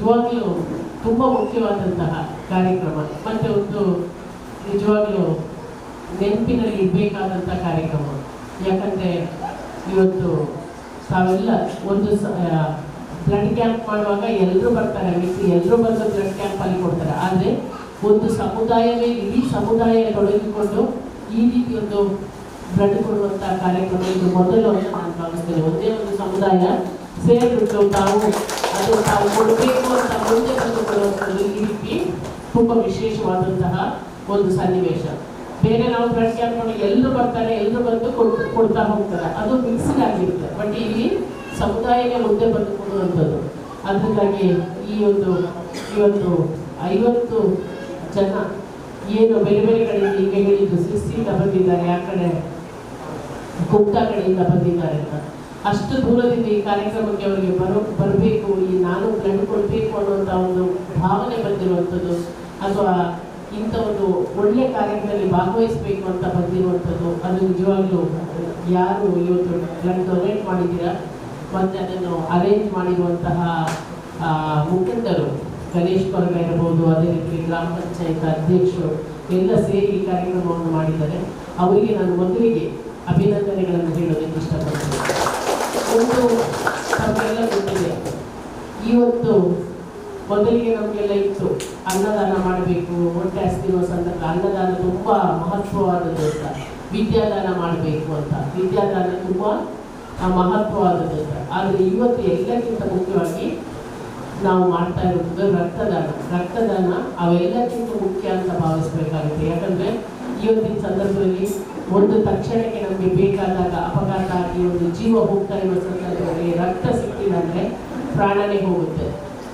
ನಿಜವಾಗ್ಲೂ ತುಂಬ ಮುಖ್ಯವಾದಂತಹ ಕಾರ್ಯಕ್ರಮ. ಮತ್ತೆ ಒಂದು ನಿಜವಾಗ್ಲೂ ನೆನಪಿನಲ್ಲಿ ಇಡಬೇಕಾದಂಥ ಕಾರ್ಯಕ್ರಮ. ಯಾಕಂದರೆ ಇವತ್ತು ತಾವೆಲ್ಲ ಒಂದು ಬ್ಲಡ್ ಕ್ಯಾಂಪ್ ಮಾಡುವಾಗ ಎಲ್ಲರೂ ಬರ್ತಾರೆ ಮಿಕ್ಕಿ ಎಲ್ಲರೂ ಬಂದು ಬ್ಲಡ್ ಕ್ಯಾಂಪಲ್ಲಿ ಕೊಡ್ತಾರೆ. ಆದರೆ ಒಂದು ಸಮುದಾಯವೇ, ಇಡೀ ಸಮುದಾಯ ತೊಡಗಿಕೊಂಡು ಈ ರೀತಿ ಒಂದು ಬ್ಲಡ್ ಕೊಡುವಂಥ ಕಾರ್ಯಕ್ರಮ ಇದು ಮೊದಲು ನಾನು ಭಾವಿಸ್ತೇನೆ ಒಂದೇ ಒಂದು ಸಮುದಾಯ ಸೇರಿಬಿಟ್ಟು ತಾವು ಅದು ನಾವು ಕೊಡಬೇಕು ಅಂತ ಮುಂದೆ ಬಂದು ಕೊಡುವಂಥದ್ದು ತುಂಬ ವಿಶೇಷವಾದಂತಹ ಒಂದು ಸನ್ನಿವೇಶ. ಬೇರೆ ನಾವು ಬ್ಲಡ್ ಕ್ಯಾಂಪ್ ಮಾಡಿ ಎಲ್ಲರೂ ಬರ್ತಾರೆ ಎಲ್ಲರೂ ಬಂದು ಕೊಡ್, ಕೊಡ್ತಾ ಹೋಗ್ತಾರೆ. ಅದು ಮಿಕ್ಸಿಂಗ್ ಆಗಿರುತ್ತೆ. ಬಟ್ ಇಲ್ಲಿ ಸಮುದಾಯಕ್ಕೆ ಮುಂದೆ ಬಂದು ಕೊಡುವಂಥದ್ದು. ಅದರಿಂದಾಗಿ ಈ ಒಂದು ಇವತ್ತು ಐವತ್ತು ಜನ ಏನು ಬೇರೆ ಬೇರೆ ಕಡೆಯಿಂದ ಈಗ ಹೇಳಿದ್ದು ಸಿಸ್ಸಿಯಿಂದ ಬಂದಿದ್ದಾರೆ, ಆ ಕಡೆ ಗುಪ್ತಾ ಕಡೆಯಿಂದ ಬಂದಿದ್ದಾರೆ ಅಂತ. ಅಷ್ಟು ದೂರದಿಂದ ಈ ಕಾರ್ಯಕ್ರಮಕ್ಕೆ ಅವರಿಗೆ ಬರೋ, ಬರಬೇಕು, ಈ ನಾನು ಬ್ಲಡ್ ಕೊಡಬೇಕು ಅನ್ನುವಂಥ ಒಂದು ಭಾವನೆ ಬಂದಿರುವಂಥದ್ದು, ಅಥವಾ ಇಂಥ ಒಂದು ಒಳ್ಳೆಯ ಕಾರ್ಯಕ್ರಮದಲ್ಲಿ ಭಾಗವಹಿಸಬೇಕು ಅಂತ ಬಂದಿರುವಂಥದ್ದು, ಅದು ನಿಜವಾಗ್ಲೂ ಯಾರು ಇವತ್ತು ಬ್ಲಡ್ ಡೊನೇಟ್ ಮಾಡಿದ್ದೀರಾ? ಮತ್ತು ಅದನ್ನು ಅರೇಂಜ್ ಮಾಡಿರುವಂತಹ ಮುಖಂಡರು, ಗಣೇಶ್ ಕೊರಗ ಇರ್ಬೋದು, ಅದೇ ರೀತಿ ಗ್ರಾಮ ಪಂಚಾಯತ್ ಅಧ್ಯಕ್ಷರು, ಎಲ್ಲ ಸೇರಿ ಈ ಕಾರ್ಯಕ್ರಮವನ್ನು ಮಾಡಿದ್ದಾರೆ. ಅವರಿಗೆ ನಾನು ಮೊದಲಿಗೆ ಅಭಿನಂದನೆಗಳನ್ನು ಹೇಳೋದಕ್ಕೆ ಇಷ್ಟಪಡ್ತೀನಿ. ಒಂದು ನಮಗೆಲ್ಲ ಗೊತ್ತಿದೆ ಇವತ್ತು ಮೊದಲಿಗೆ ನಮಗೆಲ್ಲ ಇತ್ತು, ಅನ್ನದಾನ ಮಾಡಬೇಕು, ಹೊಟ್ಟೆ ಹಸಿದಿರುವ ಸಂದರ್ಭ, ಅನ್ನದಾನ ತುಂಬ ಮಹತ್ವವಾದದ್ದು ಅಂತ. ವಿದ್ಯಾದಾನ ಮಾಡಬೇಕು ಅಂತ. ವಿದ್ಯಾದಾನ ತುಂಬ ಮಹತ್ವವಾದದ್ದು ಅಂತ. ಆದರೆ ಇವತ್ತು ಎಲ್ಲಕ್ಕಿಂತ ಮುಖ್ಯವಾಗಿ ನಾವು ಮಾಡ್ತಾ ಇರೋದು ರಕ್ತದಾನ. ರಕ್ತದಾನ ಅವೆಲ್ಲಕ್ಕಿಂತ ಮುಖ್ಯ ಅಂತ ಭಾವಿಸ್ಬೇಕಾಗುತ್ತೆ. ಯಾಕಂದ್ರೆ, ಇವತ್ತಿನ ಸಂದರ್ಭದಲ್ಲಿ ಒಂದು ತಕ್ಷಣಕ್ಕೆ ನಮಗೆ ಬೇಕಾದಾಗ ಅಪಘಾತ ಆಗಿ ಒಂದು ಜೀವ ಹೋಗ್ತಾ ಇರುವ ಸಂದರ್ಭದಲ್ಲಿ ರಕ್ತ ಸಿಕ್ಕಿದಂದ್ರೆ ಪ್ರಾಣನೇ ಹೋಗುತ್ತೆ.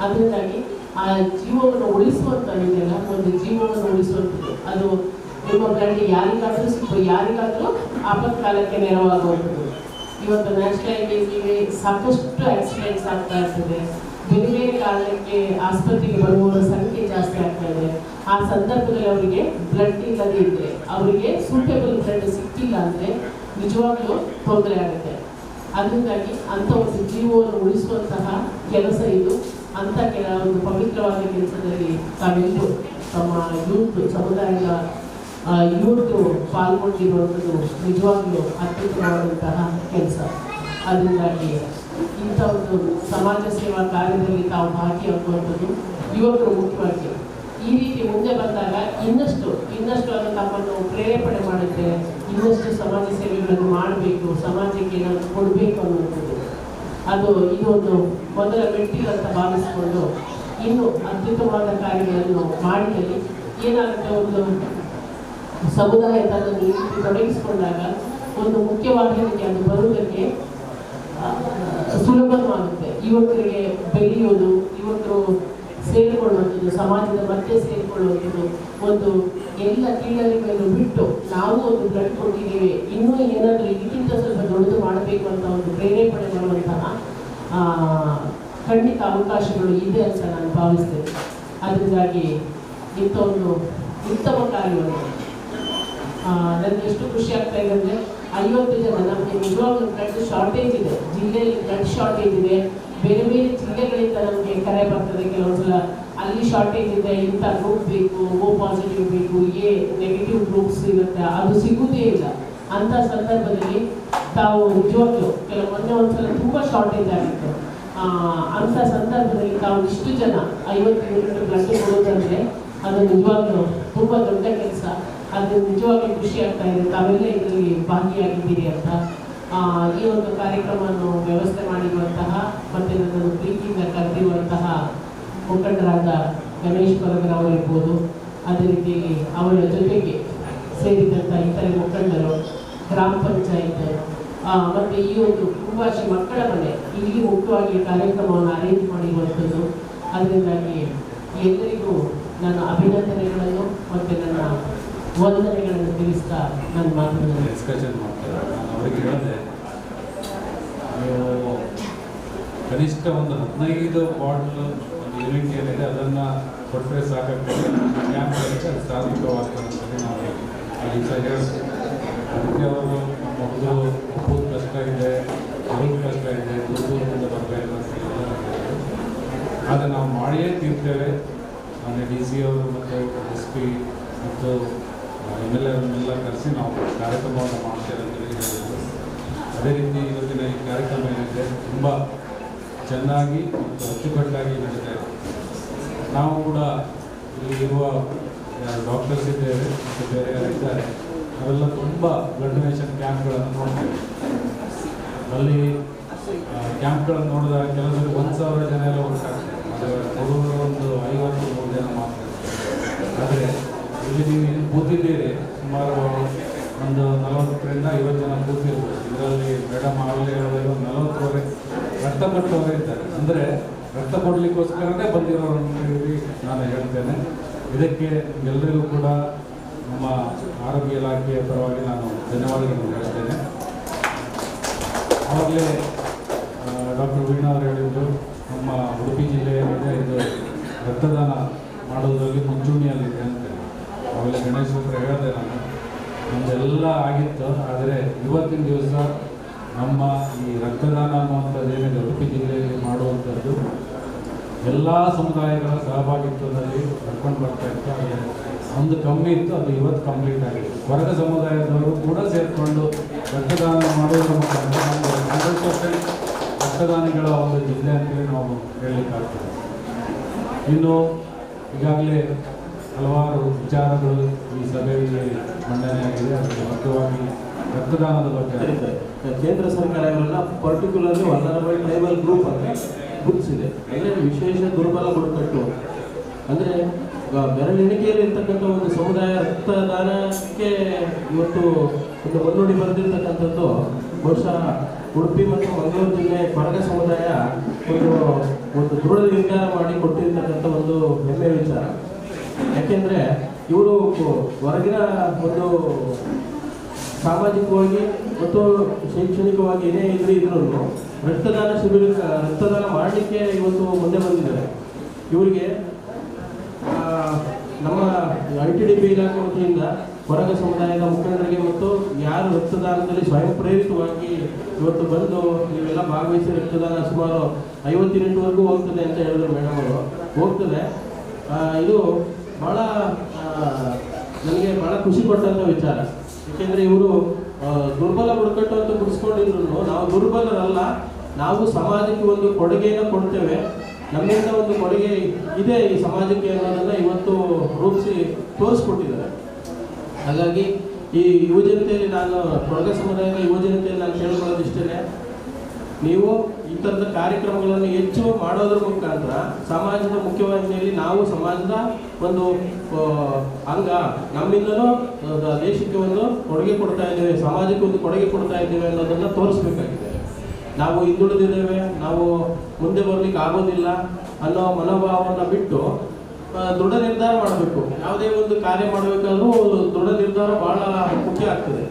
ಅದರಿಂದಾಗಿ ಆ ಜೀವವನ್ನು ಉಳಿಸುವಂತ ಇದೆಯಲ್ಲ ಒಂದು ಜೀವವನ್ನು ಉಳಿಸುವಂಥದ್ದು. ಅದು ನಿಮ್ಮ ಬ್ಲಡ್ ಯಾರಿಗಾದರೂ ಸಿಕ್ಕು ಯಾರಿಗಾದ್ರೂ ಆಪತ್ಕಾಲಕ್ಕೆ ನೆರವಾಗುವಂಥದ್ದು. ಇವತ್ತು ನ್ಯಾಷನಲ್ ಹೈವೇಸ್ಗೆ ಸಾಕಷ್ಟು ಆಕ್ಸಿಡೆಂಟ್ಸ್ ಆಗ್ತಾ ಇರ್ತದೆ. ಬೇರೆ ಬೇರೆ ಕಾರಣಕ್ಕೆ ಆಸ್ಪತ್ರೆಗೆ ಬರುವವರ ಸಂಖ್ಯೆ ಜಾಸ್ತಿ ಸಂದರ್ಭದಲ್ಲಿ ಅವರಿಗೆ ಬ್ಲಡ್ ಇಲ್ಲದೆ ಇದ್ರೆ, ಅವರಿಗೆ ಸೂಟೇಬಲ್ ಬ್ಲಡ್ ಸಿಕ್ಕಿಲ್ಲ ಅಂದ್ರೆ ನಿಜವಾಗ್ಲೂ ತೊಂದರೆ ಆಗುತ್ತೆ. ಅದರಿಂದಾಗಿ ಅಂಥ ಒಂದು ಜೀವವನ್ನು ಉಳಿಸುವಂತಹ ಕೆಲಸ ಇದು. ಅಂಥ ಕೆಲ ಒಂದು ಪವಿತ್ರವಾದ ಕೆಲಸದಲ್ಲಿ ತಾವೆಲ್ಲರೂ ತಮ್ಮ ಯೂತ್, ಸಮುದಾಯದ ಯೂತ್ ಪಾಲ್ಗೊಂಡಿರುವಂಥದ್ದು ನಿಜವಾಗ್ಲೂ ಅತ್ಯುತ್ತಮವಾದಂತಹ ಕೆಲಸ. ಅದರಿಂದಾಗಿ ಇಂಥ ಒಂದು ಸಮಾಜ ಸೇವಾ ಕಾರ್ಯದಲ್ಲಿ ತಾವು ಭಾಗಿಯಾಗುವಂಥದ್ದು ಯುವಕರು ಮುಖ್ಯವಾಗಿ ಈ ರೀತಿ ಮುಂದೆ ಬಂದಾಗ ಇನ್ನಷ್ಟು ಇನ್ನಷ್ಟು ಅದು ತಮ್ಮನ್ನು ಪ್ರೇರೇಪಣೆ ಮಾಡುತ್ತೆ ಇನ್ನಷ್ಟು ಸಮಾಜ ಸೇವೆಗಳನ್ನು ಮಾಡಬೇಕು, ಸಮಾಜಕ್ಕೆ ಏನಾದರೂ ಕೊಡಬೇಕು ಅನ್ನುವಂಥದ್ದು ಅದು ಇದೊಂದು ಮೊದಲ ಮೆಟ್ಟಿಲು ಅಂತ ಭಾವಿಸಿಕೊಂಡು ಇನ್ನು ಅತ್ಯುತ್ತಮವಾದ ಕಾರ್ಯಗಳನ್ನು ಮಾಡಿದಲ್ಲಿ ಏನಾಗುತ್ತೆ ಒಂದು ಸಮುದಾಯ ತನ್ನ ತೊಡಗಿಸಿಕೊಂಡಾಗ ಒಂದು ಮುಖ್ಯವಾಹಿನಿಗೆ ಅದು ಬರುವುದಕ್ಕೆ ಸುಲಭವಾಗುತ್ತೆ. ಯುವಕರಿಗೆ ಬೆಳೆಯೋದು ಯುವಕರು ಸೇರಿಕೊಳ್ಳುವಂಥದ್ದು, ಸಮಾಜದ ಮಧ್ಯೆ ಸೇರಿಕೊಳ್ಳುವಂಥದ್ದು ಒಂದು ಎಲ್ಲ ಕೀಳರಿಮೆಯನ್ನು ಬಿಟ್ಟು ನಾವು ಒಂದು ಬ್ಲಡ್ ಕೊಟ್ಟಿದ್ದೇವೆ ಇನ್ನೂ ಏನಾದರೂ ಇದಕ್ಕಿಂತ ಸ್ವಲ್ಪ ದೊಡ್ಡದು ಮಾಡಬೇಕು ಅಂತ ಒಂದು ಪ್ರೇರೇಪಣೆ ಮಾಡುವಂತಹ ಖಂಡಿತ ಅವಕಾಶಗಳು ಇದೆ ಅಂತ ನಾನು ಭಾವಿಸ್ತೇನೆ. ಅದರಿಂದಾಗಿ ಇಂಥ ಒಂದು ಉತ್ತಮ ಕಾರ್ಯವನ್ನು ನನಗೆ ಎಷ್ಟು ಖುಷಿ ಆಗ್ತಾ ಇದೆ ಅಂದರೆ, ಐವತ್ತು ಜನ ನಮಗೆ ನಿಜವಾಗ್ಲೂ ಬ್ಲಡ್ ಶಾರ್ಟೇಜ್ ಇದೆ. ಜಿಲ್ಲೆಯಲ್ಲಿ ಬ್ಲಡ್ ಶಾರ್ಟೇಜ್ ಇದೆ. ಬೇರೆ ಬೇರೆ ಜಿಲ್ಲೆಗಳಿಂದ ನಮಗೆ ಕರೆ ಬರ್ತದೆ. ಕೆಲವೊಂದ್ಸಲ ಅಲ್ಲಿ ಶಾರ್ಟೇಜ್ ಇದೆ, ಇಂಥ ಗ್ರೂಪ್ ಬೇಕು ಓ ಪಾಸಿಟಿವ್ ಬೇಕು ಎ ನೆಗೆಟಿವ್ ಗ್ರೂಪ್ಸ್ ಇರುತ್ತೆ. ಅದು ಸಿಗುವುದೇ ಇಲ್ಲ. ಅಂಥ ಸಂದರ್ಭದಲ್ಲಿ ತಾವು ನಿಜವಾಗ್ಲೂ ಕೆಲವು, ಮೊನ್ನೆ ಒಂದ್ಸಲ ತುಂಬ ಶಾರ್ಟೇಜ್ ಆಗಿತ್ತು. ಅಂಥ ಸಂದರ್ಭದಲ್ಲಿ ತಾವು ಇಷ್ಟು ಜನ ಐವತ್ತು ಯೂನಿಟ್ ಬ್ಲಡ್ ಕೊಡೋದಂದ್ರೆ ಅದು ನಿಜವಾಗ್ಲೂ ತುಂಬ ದೊಡ್ಡ ಕೆಲಸ. ಅದು ನಿಜವಾಗ್ಲೂ ಖುಷಿ ಆಗ್ತಾ ಇದೆ. ತಾವೆಲ್ಲ ಇದರಲ್ಲಿ ಭಾಗಿಯಾಗಿದ್ದೀರಿ ಅಂತ ಈ ಒಂದು ಕಾರ್ಯಕ್ರಮವನ್ನು ವ್ಯವಸ್ಥೆ ಮಾಡಿರುವಂತಹ ಮತ್ತೆ ನನ್ನನ್ನು ಪ್ರೀತಿಯಿಂದ ಕರೆದಿರುವಂತಹ ಮುಖಂಡರಾದ ಗಣೇಶ್ ಕೊರಗರವರಿರ್ಬೋದು ಅದೇ ರೀತಿಯಲ್ಲಿ ಅವರ ಜೊತೆಗೆ ಸೇರಿದಂಥ ಇತರೆ ಮುಖಂಡರು, ಗ್ರಾಮ ಪಂಚಾಯತ್ ಮತ್ತು ಈ ಒಂದು ಕುಂಬಾಶಿ ಮಕ್ಕಳ ಮನೆ ಇಲ್ಲಿ ಮುಖ್ಯವಾಗಿ ಕಾರ್ಯಕ್ರಮವನ್ನು ಅರೇಂಜ್ ಮಾಡಿರುವಂಥದ್ದು. ಅದರಿಂದಾಗಿ ಎಲ್ಲರಿಗೂ ನನ್ನ ಅಭಿನಂದನೆಗಳನ್ನು ಮತ್ತು ನನ್ನ ವಂದನೆಗಳನ್ನು ತಿಳಿಸ್ತಾ ನನ್ನ ಮಾತುಗಳನ್ನು ಮಾಡ್ತಾರೆ ಹೇಳಿದೆ ಕನಿಷ್ಠ ಒಂದು ಹದಿನೈದು ಬಾಟ್ಲ್ ಒಂದು ಯೂನಿಟ್ ಏನಿದೆ ಅದನ್ನು ಕೊಟ್ಟರೆ ಸಾಕಾಗ್ತದೆ. ಕ್ಯಾಂಪ್ ಹೆಚ್ಚು ಅದು ಸಾಧಿಕವಾಗ್ತದೆ ನಾವು ಅಲ್ಲಿ ಹೇಳಿದೆ ಅದಕ್ಕೆ ಅವರು ಕಷ್ಟ ಇದೆ, ಬರೋದು ಕಷ್ಟ ಇದೆ ದೂರ ದೂರದಿಂದ ಬರಬೇಕು ಅಂತ ಆದರೆ ನಾವು ಮಾಡಿಯೇ ತೀರ್ತೇವೆ. ಅಂದರೆ ಡಿ ಸಿ ಅವರು ಮತ್ತು ಎಸ್ ಪಿ ಮತ್ತು ಎಂ ಎಲ್ ಎರನ್ನೆಲ್ಲ ಕರೆಸಿ ನಾವು ಕಾರ್ಯಕ್ರಮವನ್ನು ಹೇಳಿದ್ರು ಅದೇ ರೀತಿ ಇವತ್ತಿನ ಈ ಕಾರ್ಯಕ್ರಮ ಏನಿದೆ ತುಂಬ ಚೆನ್ನಾಗಿ ಮತ್ತು ಅಚ್ಚುಕಟ್ಟಾಗಿ ನಡೀತಾ ಇದೆ. ನಾವು ಕೂಡ ಇಲ್ಲಿರುವ ಡಾಕ್ಟರ್ಸ್ ಇದ್ದೇವೆ ಮತ್ತು ಬೇರೆ ಯಾರು ಅವೆಲ್ಲ ತುಂಬ ಬ್ಲಡ್ ಡೊನೇಷನ್ ಕ್ಯಾಂಪ್ಗಳನ್ನು ನೋಡ್ತೇವೆ ಅಲ್ಲಿ ಕ್ಯಾಂಪ್ಗಳನ್ನು ನೋಡಿದಾಗ ಕೆಲಸದಲ್ಲಿ ಒಂದು ಸಾವಿರ ಜನ ಎಲ್ಲ ಒಟ್ಟಾಗ್ತಾರೆ ಕೊಡುವರು ಒಂದು ಐವತ್ತು ನೂರು ಜನ ಮಾತ್ರ. ಆದರೆ ಇಲ್ಲಿ ನೀವು ಇಲ್ಲಿ ಕೂತಿದ್ದೀರಿ ಸುಮಾರು ಒಂದು ನಲವತ್ತರಿಂದ ಐವತ್ತು ಜನ ಕೂತಿರ್ಬೋದು ಇದರಲ್ಲಿ ಮೇಡಮ್ ಆಗಲೇ ನಲವತ್ತುವರೆ ರಕ್ತ ಕೊಟ್ಟವರೇ ಇದ್ದಾರೆ. ಅಂದರೆ ರಕ್ತ ಕೊಡಲಿಕ್ಕೋಸ್ಕರನೇ ಅಂತ ಹೇಳಿ ನಾನು ಹೇಳ್ತೇನೆ. ಇದಕ್ಕೆ ಎಲ್ಲರಿಗೂ ಕೂಡ ನಮ್ಮ ಆರೋಗ್ಯ ಇಲಾಖೆಯ ಪರವಾಗಿ ನಾನು ಧನ್ಯವಾದಗಳನ್ನು ಹೇಳ್ತೇನೆ. ಆವಾಗಲೇ ಡಾಕ್ಟರ್ ವೀಣಾ ಅವರು ಹೇಳಿದ್ರು ನಮ್ಮ ಉಡುಪಿ ಜಿಲ್ಲೆಯಲ್ಲಿದೆ ಇದು ರಕ್ತದಾನ ಮಾಡೋದ್ರಲ್ಲಿ ಮುಂಚೂಣಿಯಲ್ಲಿದೆ ಅಂತೇಳಿ ಆಮೇಲೆ ಗಣೇಶ್ ಹತ್ರ ಹೇಳಿದೆ ನಾನು. ನಮ್ದೆಲ್ಲ ಆಗಿತ್ತು. ಆದರೆ ಇವತ್ತಿನ ದಿವಸ ನಮ್ಮ ಈ ರಕ್ತದಾನ ಅನ್ನುವಂಥದ್ದು ಏನಿದೆ ಉಡುಪಿ ಜಿಲ್ಲೆಯಲ್ಲಿ ಮಾಡುವಂಥದ್ದು ಎಲ್ಲ ಸಮುದಾಯಗಳ ಸಹಭಾಗಿತ್ವದಲ್ಲಿ ಕರ್ಕೊಂಡು ಬರ್ತಾ ಇತ್ತು. ಆದರೆ ಒಂದು ಕಮ್ಮಿ ಇತ್ತು, ಅದು ಇವತ್ತು ಕಂಪ್ಲೀಟ್ ಆಗಿದೆ. ವರ್ಗ ಸಮುದಾಯದವರು ಕೂಡ ಸೇರಿಕೊಂಡು ರಕ್ತದಾನ ಮಾಡುವುದರ ಮುಖಾಂತರ ರಕ್ತದಾನಿಗಳ ಒಂದು ಜಿಲ್ಲೆ ಅಂತೇಳಿ ನಾವು ಹೇಳಲಿಕ್ಕಾಗ್ತದೆ. ಇನ್ನು ಈಗಾಗಲೇ ಹಲವಾರು ವಿಚಾರಗಳು ಈ ಸಭೆಯಲ್ಲಿ ಮಂಡನೆ ಆಗಿದೆ. ಅದರ ಮುಖ್ಯವಾಗಿ ರಕ್ತದಾನದ ಬಗ್ಗೆ ಕೇಂದ್ರ ಸರ್ಕಾರ ಇವರೆಲ್ಲ ಪರ್ಟಿಕ್ಯುಲರ್ಲಿ ವಲ್ನರಬಲ್ ಟ್ರೈಬಲ್ ಗ್ರೂಪ್ ಅಂತ ಇದೆ. ಅಂದರೆ ವಿಶೇಷ ದುರ್ಬಲ ಬುಡಕಟ್ಟು ಅಂದರೆ ಬೆರಳೆಣಿಕೆಯಲ್ಲಿ ಇರ್ತಕ್ಕಂಥ ಒಂದು ಸಮುದಾಯ ರಕ್ತದಾನಕ್ಕೆ ಇವತ್ತು ಒಂದು ಮುನ್ನುಡಿ ಬರೆದಿರ್ತಕ್ಕಂಥದ್ದು, ಬಹುಶಃ ಉಡುಪಿ ಮತ್ತು ಮಂಗಳೂರು ಜಿಲ್ಲೆ ಕೊರಗ ಸಮುದಾಯ ಒಂದು ಒಂದು ದೃಢ ನಿರ್ಧಾರ ಮಾಡಿ ಕೊಟ್ಟಿರ್ತಕ್ಕಂಥ ಒಂದು ಹೆಮ್ಮೆಯ ವಿಚಾರ. ಯಾಕೆಂದರೆ ಇವರು ಹೊರಗಿನ ಒಂದು ಸಾಮಾಜಿಕವಾಗಿ ಮತ್ತು ಶೈಕ್ಷಣಿಕವಾಗಿ ಏನೇ ಇದ್ರೆ ಇದ್ರೂ ರಕ್ತದಾನ ಶಿಬಿರ, ರಕ್ತದಾನ ಮಾಡಲಿಕ್ಕೆ ಇವತ್ತು ಮುಂದೆ ಬಂದಿದ್ದಾರೆ. ಇವರಿಗೆ ನಮ್ಮ ಐ ಟಿ ಡಿ ಪಿ ಇಲಾಖೆ ವತಿಯಿಂದ ಹೊರಗ ಸಮುದಾಯದ ಮುಖಂಡರಿಗೆ ಮತ್ತು ಯಾರು ರಕ್ತದಾನದಲ್ಲಿ ಸ್ವಯಂ ಪ್ರೇರಿತವಾಗಿ ಇವತ್ತು ಬಂದು ನೀವೆಲ್ಲ ಭಾಗವಹಿಸಿ ರಕ್ತದಾನ ಸುಮಾರು ಐವತ್ತೆಂಟುವರೆಗೂ ಹೋಗ್ತದೆ ಅಂತ ಹೇಳಿದ್ರು ಮೇಡಮ್ ಅವರು. ಹೋಗ್ತದೆ. ಇದು ಭಾಳ ನನಗೆ ಭಾಳ ಖುಷಿ ಕೊಟ್ಟಂಥ ವಿಚಾರ. ಏಕೆಂದರೆ ಇವರು ದುರ್ಬಲ ಬುಡಕಟ್ಟು ಅಂತ ಗುಡಿಸ್ಕೊಂಡಿದ್ರು ನಾವು ದುರ್ಬಲರಲ್ಲ, ನಾವು ಸಮಾಜಕ್ಕೆ ಒಂದು ಕೊಡುಗೆಯನ್ನು ಕೊಡ್ತೇವೆ. ನಮ್ಮಿಂದ ಒಂದು ಕೊಡುಗೆ ಇದೆ ಈ ಸಮಾಜಕ್ಕೆ ಅನ್ನೋದನ್ನ ಇವತ್ತು ರೂಪಿಸಿ ತೋರಿಸ್ಕೊಟ್ಟಿದ್ದಾರೆ. ಹಾಗಾಗಿ ಈ ಯುವಜನತೆಯಲ್ಲಿ ನಾನು ಕೊಡಗ ಸಮುದಾಯದ ಯುವಜನತೆಯಲ್ಲಿ ನಾನು ಕೇಳ್ಕೊಳ್ಳೋದು ಇಷ್ಟೇ ನೀವು ಈ ಥರದ ಕಾರ್ಯಕ್ರಮಗಳನ್ನು ಹೆಚ್ಚು ಮಾಡೋದ್ರ ಮುಖಾಂತರ ಸಮಾಜದ ಮುಖ್ಯವಾಹಿನಿಯಲ್ಲಿ ನಾವು ಸಮಾಜದ ಒಂದು ಅಂಗ ನಮ್ಮಿಂದಲೂ ದೇಶಕ್ಕೆ ಒಂದು ಕೊಡುಗೆ ಕೊಡ್ತಾ ಇದ್ದೇವೆ, ಸಮಾಜಕ್ಕೆ ಒಂದು ಕೊಡುಗೆ ಕೊಡ್ತಾ ಇದ್ದೇವೆ ಅನ್ನೋದನ್ನು ತೋರಿಸ್ಬೇಕಾಗಿದೆ. ನಾವು ಹಿಂದುಳಿದಿದ್ದೇವೆ, ನಾವು ಮುಂದೆ ಬರಲಿಕ್ಕೆ ಆಗೋದಿಲ್ಲ ಅನ್ನೋ ಮನೋಭಾವವನ್ನು ಬಿಟ್ಟು ದೃಢ ನಿರ್ಧಾರ ಮಾಡಬೇಕು. ಯಾವುದೇ ಒಂದು ಕಾರ್ಯ ಮಾಡಬೇಕಾದ್ರೂ ದೃಢ ನಿರ್ಧಾರ ಬಹಳ ಮುಖ್ಯ ಆಗ್ತದೆ.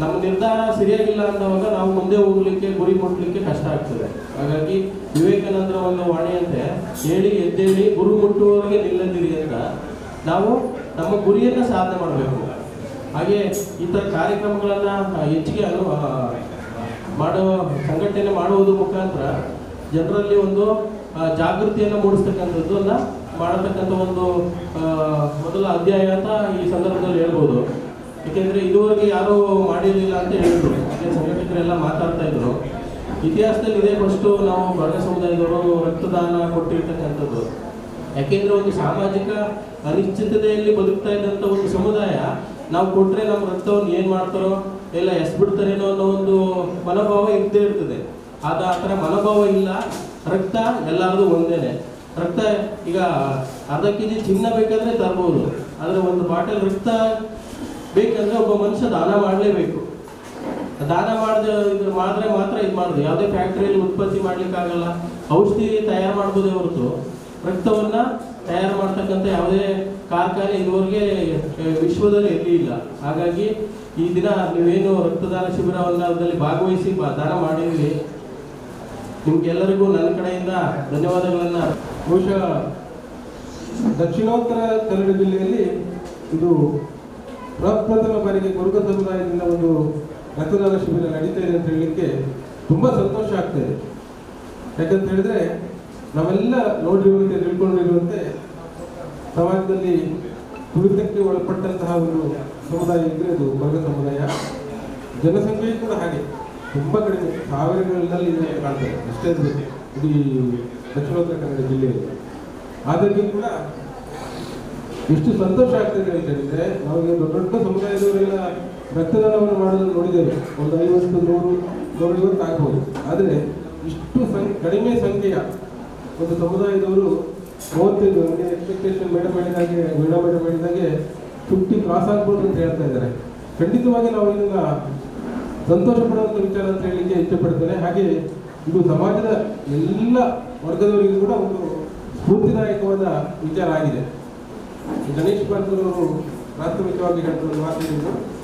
ನಮ್ಮ ನಿರ್ಧಾರ ಸರಿಯಾಗಿಲ್ಲ ಅಂದವಾಗ ನಾವು ಮುಂದೆ ಹೋಗ್ಲಿಕ್ಕೆ, ಗುರಿ ಮುಟ್ಲಿಕ್ಕೆ ಕಷ್ಟ ಆಗ್ತದೆ. ಹಾಗಾಗಿ ವಿವೇಕಾನಂದರ ಒಂದು ವಾಣಿಯಂತೆ ಹೇಳಿ, ಎದ್ದೇಳಿ, ಗುರು ಮುಟ್ಟುವವರೆಗೆ ನಿಲ್ಲದಿರಿ ಅಂತ ನಾವು ನಮ್ಮ ಗುರಿಯನ್ನು ಸಾಧನೆ ಮಾಡಬೇಕು. ಹಾಗೆ ಈ ಕಾರ್ಯಕ್ರಮಗಳನ್ನ ಹೆಚ್ಚಿಗೆ ಅನು ಮಾಡುವ ಸಂಘಟನೆ ಮಾಡುವುದು ಮುಖಾಂತರ ಜನರಲ್ಲಿ ಒಂದು ಜಾಗೃತಿಯನ್ನು ಜಾಗೃತಿಯನ್ನು ಮೂಡಿಸ್ತಕ್ಕಂಥದ್ದನ್ನು ಮಾಡತಕ್ಕಂಥ ಒಂದು ಮೊದಲ ಅಧ್ಯಾಯ ಅಂತ ಈ ಸಂದರ್ಭದಲ್ಲಿ ಹೇಳ್ಬೋದು. ಏಕೆಂದರೆ ಇದುವರೆಗೆ ಯಾರೂ ಮಾಡಿರಲಿಲ್ಲ ಅಂತ ಹೇಳಿದ್ರು. ಹಾಗೆ ಸಂಘಟಕರೆಲ್ಲ ಮಾತಾಡ್ತಾ ಇದ್ರು. ಇತಿಹಾಸದಲ್ಲಿ ಇದೇ ಫಸ್ಟು ನಾವು ಬಡ ಸಮುದಾಯದವರು ರಕ್ತದಾನ ಕೊಟ್ಟಿರ್ತಕ್ಕಂಥದ್ದು. ಯಾಕೆಂದ್ರೆ ಒಂದು ಸಾಮಾಜಿಕ ಅನಿಶ್ಚಿತತೆಯಲ್ಲಿ ಬದುಕ್ತಾ ಇದ್ದಂಥ ಒಂದು ಸಮುದಾಯ, ನಾವು ಕೊಟ್ರೆ ನಮ್ಮ ರಕ್ತವನ್ನು ಏನು ಮಾಡ್ತಾರೋ, ಎಲ್ಲ ಎಸ್ಬಿಡ್ತಾರೇನೋ ಅನ್ನೋ ಒಂದು ಮನೋಭಾವ ಇದ್ದೇ ಇರ್ತದೆ. ಆದ ಆ ಥರ ಮನೋಭಾವ ಇಲ್ಲ. ರಕ್ತ ಎಲ್ಲರದು ಒಂದೇನೆ. ರಕ್ತ ಈಗ ಅರ್ಧ ಕೆ ಚಿನ್ನ ಬೇಕಾದ್ರೆ ತರ್ಬೋದು. ಆದರೆ ಒಂದು ಬಾಟಲ್ ರಕ್ತ ಬೇಕಂದ್ರೆ ಒಬ್ಬ ಮನುಷ್ಯ ದಾನ ಮಾಡಲೇಬೇಕು. ದಾನ ಮಾಡಿದ ಇದು ಮಾಡಿದ್ರೆ ಮಾತ್ರ ಇದು ಮಾಡೋದು. ಯಾವುದೇ ಫ್ಯಾಕ್ಟ್ರಿಯಲ್ಲಿ ಉತ್ಪತ್ತಿ ಮಾಡ್ಲಿಕ್ಕಾಗಲ್ಲ. ಔಷಧಿ ತಯಾರು ಮಾಡ್ಬೋದೇ ಹೊರತು. ರಕ್ತವನ್ನ ತಯಾರು ಮಾಡ್ತಕ್ಕಂಥ ಯಾವುದೇ ಕಾರ್ಖಾನೆ ಇದುವರೆಗೆ ವಿಶ್ವದಲ್ಲಿ ವಿಶ್ವದಲ್ಲಿ ಇರಲಿಲ್ಲ ಹಾಗಾಗಿ ಈ ದಿನ ನೀವೇನು ರಕ್ತದಾನ ಶಿಬಿರವನ್ನ ಭಾಗವಹಿಸಿ ದಾನ ಮಾಡಿದ್ರಿ. ನಿಮ್ಗೆಲ್ಲರಿಗೂ ನನ್ನ ಕಡೆಯಿಂದ ಧನ್ಯವಾದಗಳನ್ನ. ಬಹುಶಃ ದಕ್ಷಿಣೋತ್ತರ ಕನ್ನಡ ಜಿಲ್ಲೆಯಲ್ಲಿ ಇದು ಪ್ರಪ್ರಥಮ ಬಾರಿಗೆ ಕುರುಗ ಸಮುದಾಯದಿಂದ ಒಂದು ರಕ್ತದಾನ ಶಿಬಿರ ನಡೀತಾ ಇದೆ ಅಂತ ಹೇಳಲಿಕ್ಕೆ ತುಂಬ ಸಂತೋಷ ಆಗ್ತದೆ ಯಾಕಂತ ಹೇಳಿದ್ರೆ ನಾವೆಲ್ಲ ನೋಡಿರುವಂತೆ ತಿಳ್ಕೊಂಡಿರುವಂತೆ ಸಮಾಜದಲ್ಲಿ ತುಳಿತಕ್ಕೆ ಒಳಪಟ್ಟಂತಹ ಒಂದು ಸಮುದಾಯ ಇದ್ರೆ ಅದು ವರ್ಗ ಸಮುದಾಯ. ಜನಸಂಖ್ಯೆ ಕೂಡ ಹಾಗೆ. ತುಂಬ ಕಡಿಮೆ. ಸಾವಿರಗಳಲ್ಲಿ ಇದೆ ಕಾಣ್ತದೆ ಅಷ್ಟೇ ಇಡೀ ದಕ್ಷಿಣೋತ್ತರ ಕನ್ನಡ ಜಿಲ್ಲೆಯಲ್ಲಿ. ಆದಾಗ್ಯೂ ಕೂಡ ಎಷ್ಟು ಸಂತೋಷ ಆಗ್ತದೆ ಅಂತ ಹೇಳಿದ್ರೆ ನಮಗೆ ದೊಡ್ಡ ದೊಡ್ಡ ಸಮುದಾಯದವರೆಲ್ಲ ರಕ್ತದಾನವನ್ನು ಮಾಡೋದನ್ನು ನೋಡಿದ್ದೇವೆ. ಒಂದು ಐವತ್ತು, ನೂರು ನೂರೈವತ್ತು ಆಗ್ಬೋದು. ಆದರೆ ಇಷ್ಟು ಸಂ, ಕಡಿಮೆ ಸಂಖ್ಯೆಯ ಒಂದು ಸಮುದಾಯದವರು ಮೂವತ್ತೈದು ನನಗೆ ಎಕ್ಸ್ಪೆಕ್ಟೇಷನ್ ಮೇಡಮ್ ಮಾಡಿದಾಗೆ ಮೇಡಮ್ ಮೇಡಮ್ ಮಾಡಿದಾಗೆ ಫಿಫ್ಟಿ ಕ್ರಾಸ್ ಆಗ್ಬೋದು ಅಂತ ಹೇಳ್ತಾ ಇದ್ದಾರೆ. ಖಂಡಿತವಾಗಿ ನಾವು ಇದನ್ನ ಸಂತೋಷ ಪಡುವಂಥ ವಿಚಾರ ಅಂತ ಹೇಳಲಿಕ್ಕೆ ಇಷ್ಟಪಡ್ತೇನೆ. ಹಾಗೆ ಇದು ಸಮಾಜದ ಎಲ್ಲ ವರ್ಗದವರಿಗೂ ಕೂಡ ಒಂದು ಸ್ಫೂರ್ತಿದಾಯಕವಾದ ವಿಚಾರ ಆಗಿದೆ. ಗಣೇಶ್ ಪಾತ್ರರು ಪ್ರಾಥಮಿಕವಾಗಿ ಹೇಳಿದ ಮಾತಿನಿಂದ ಮಾತು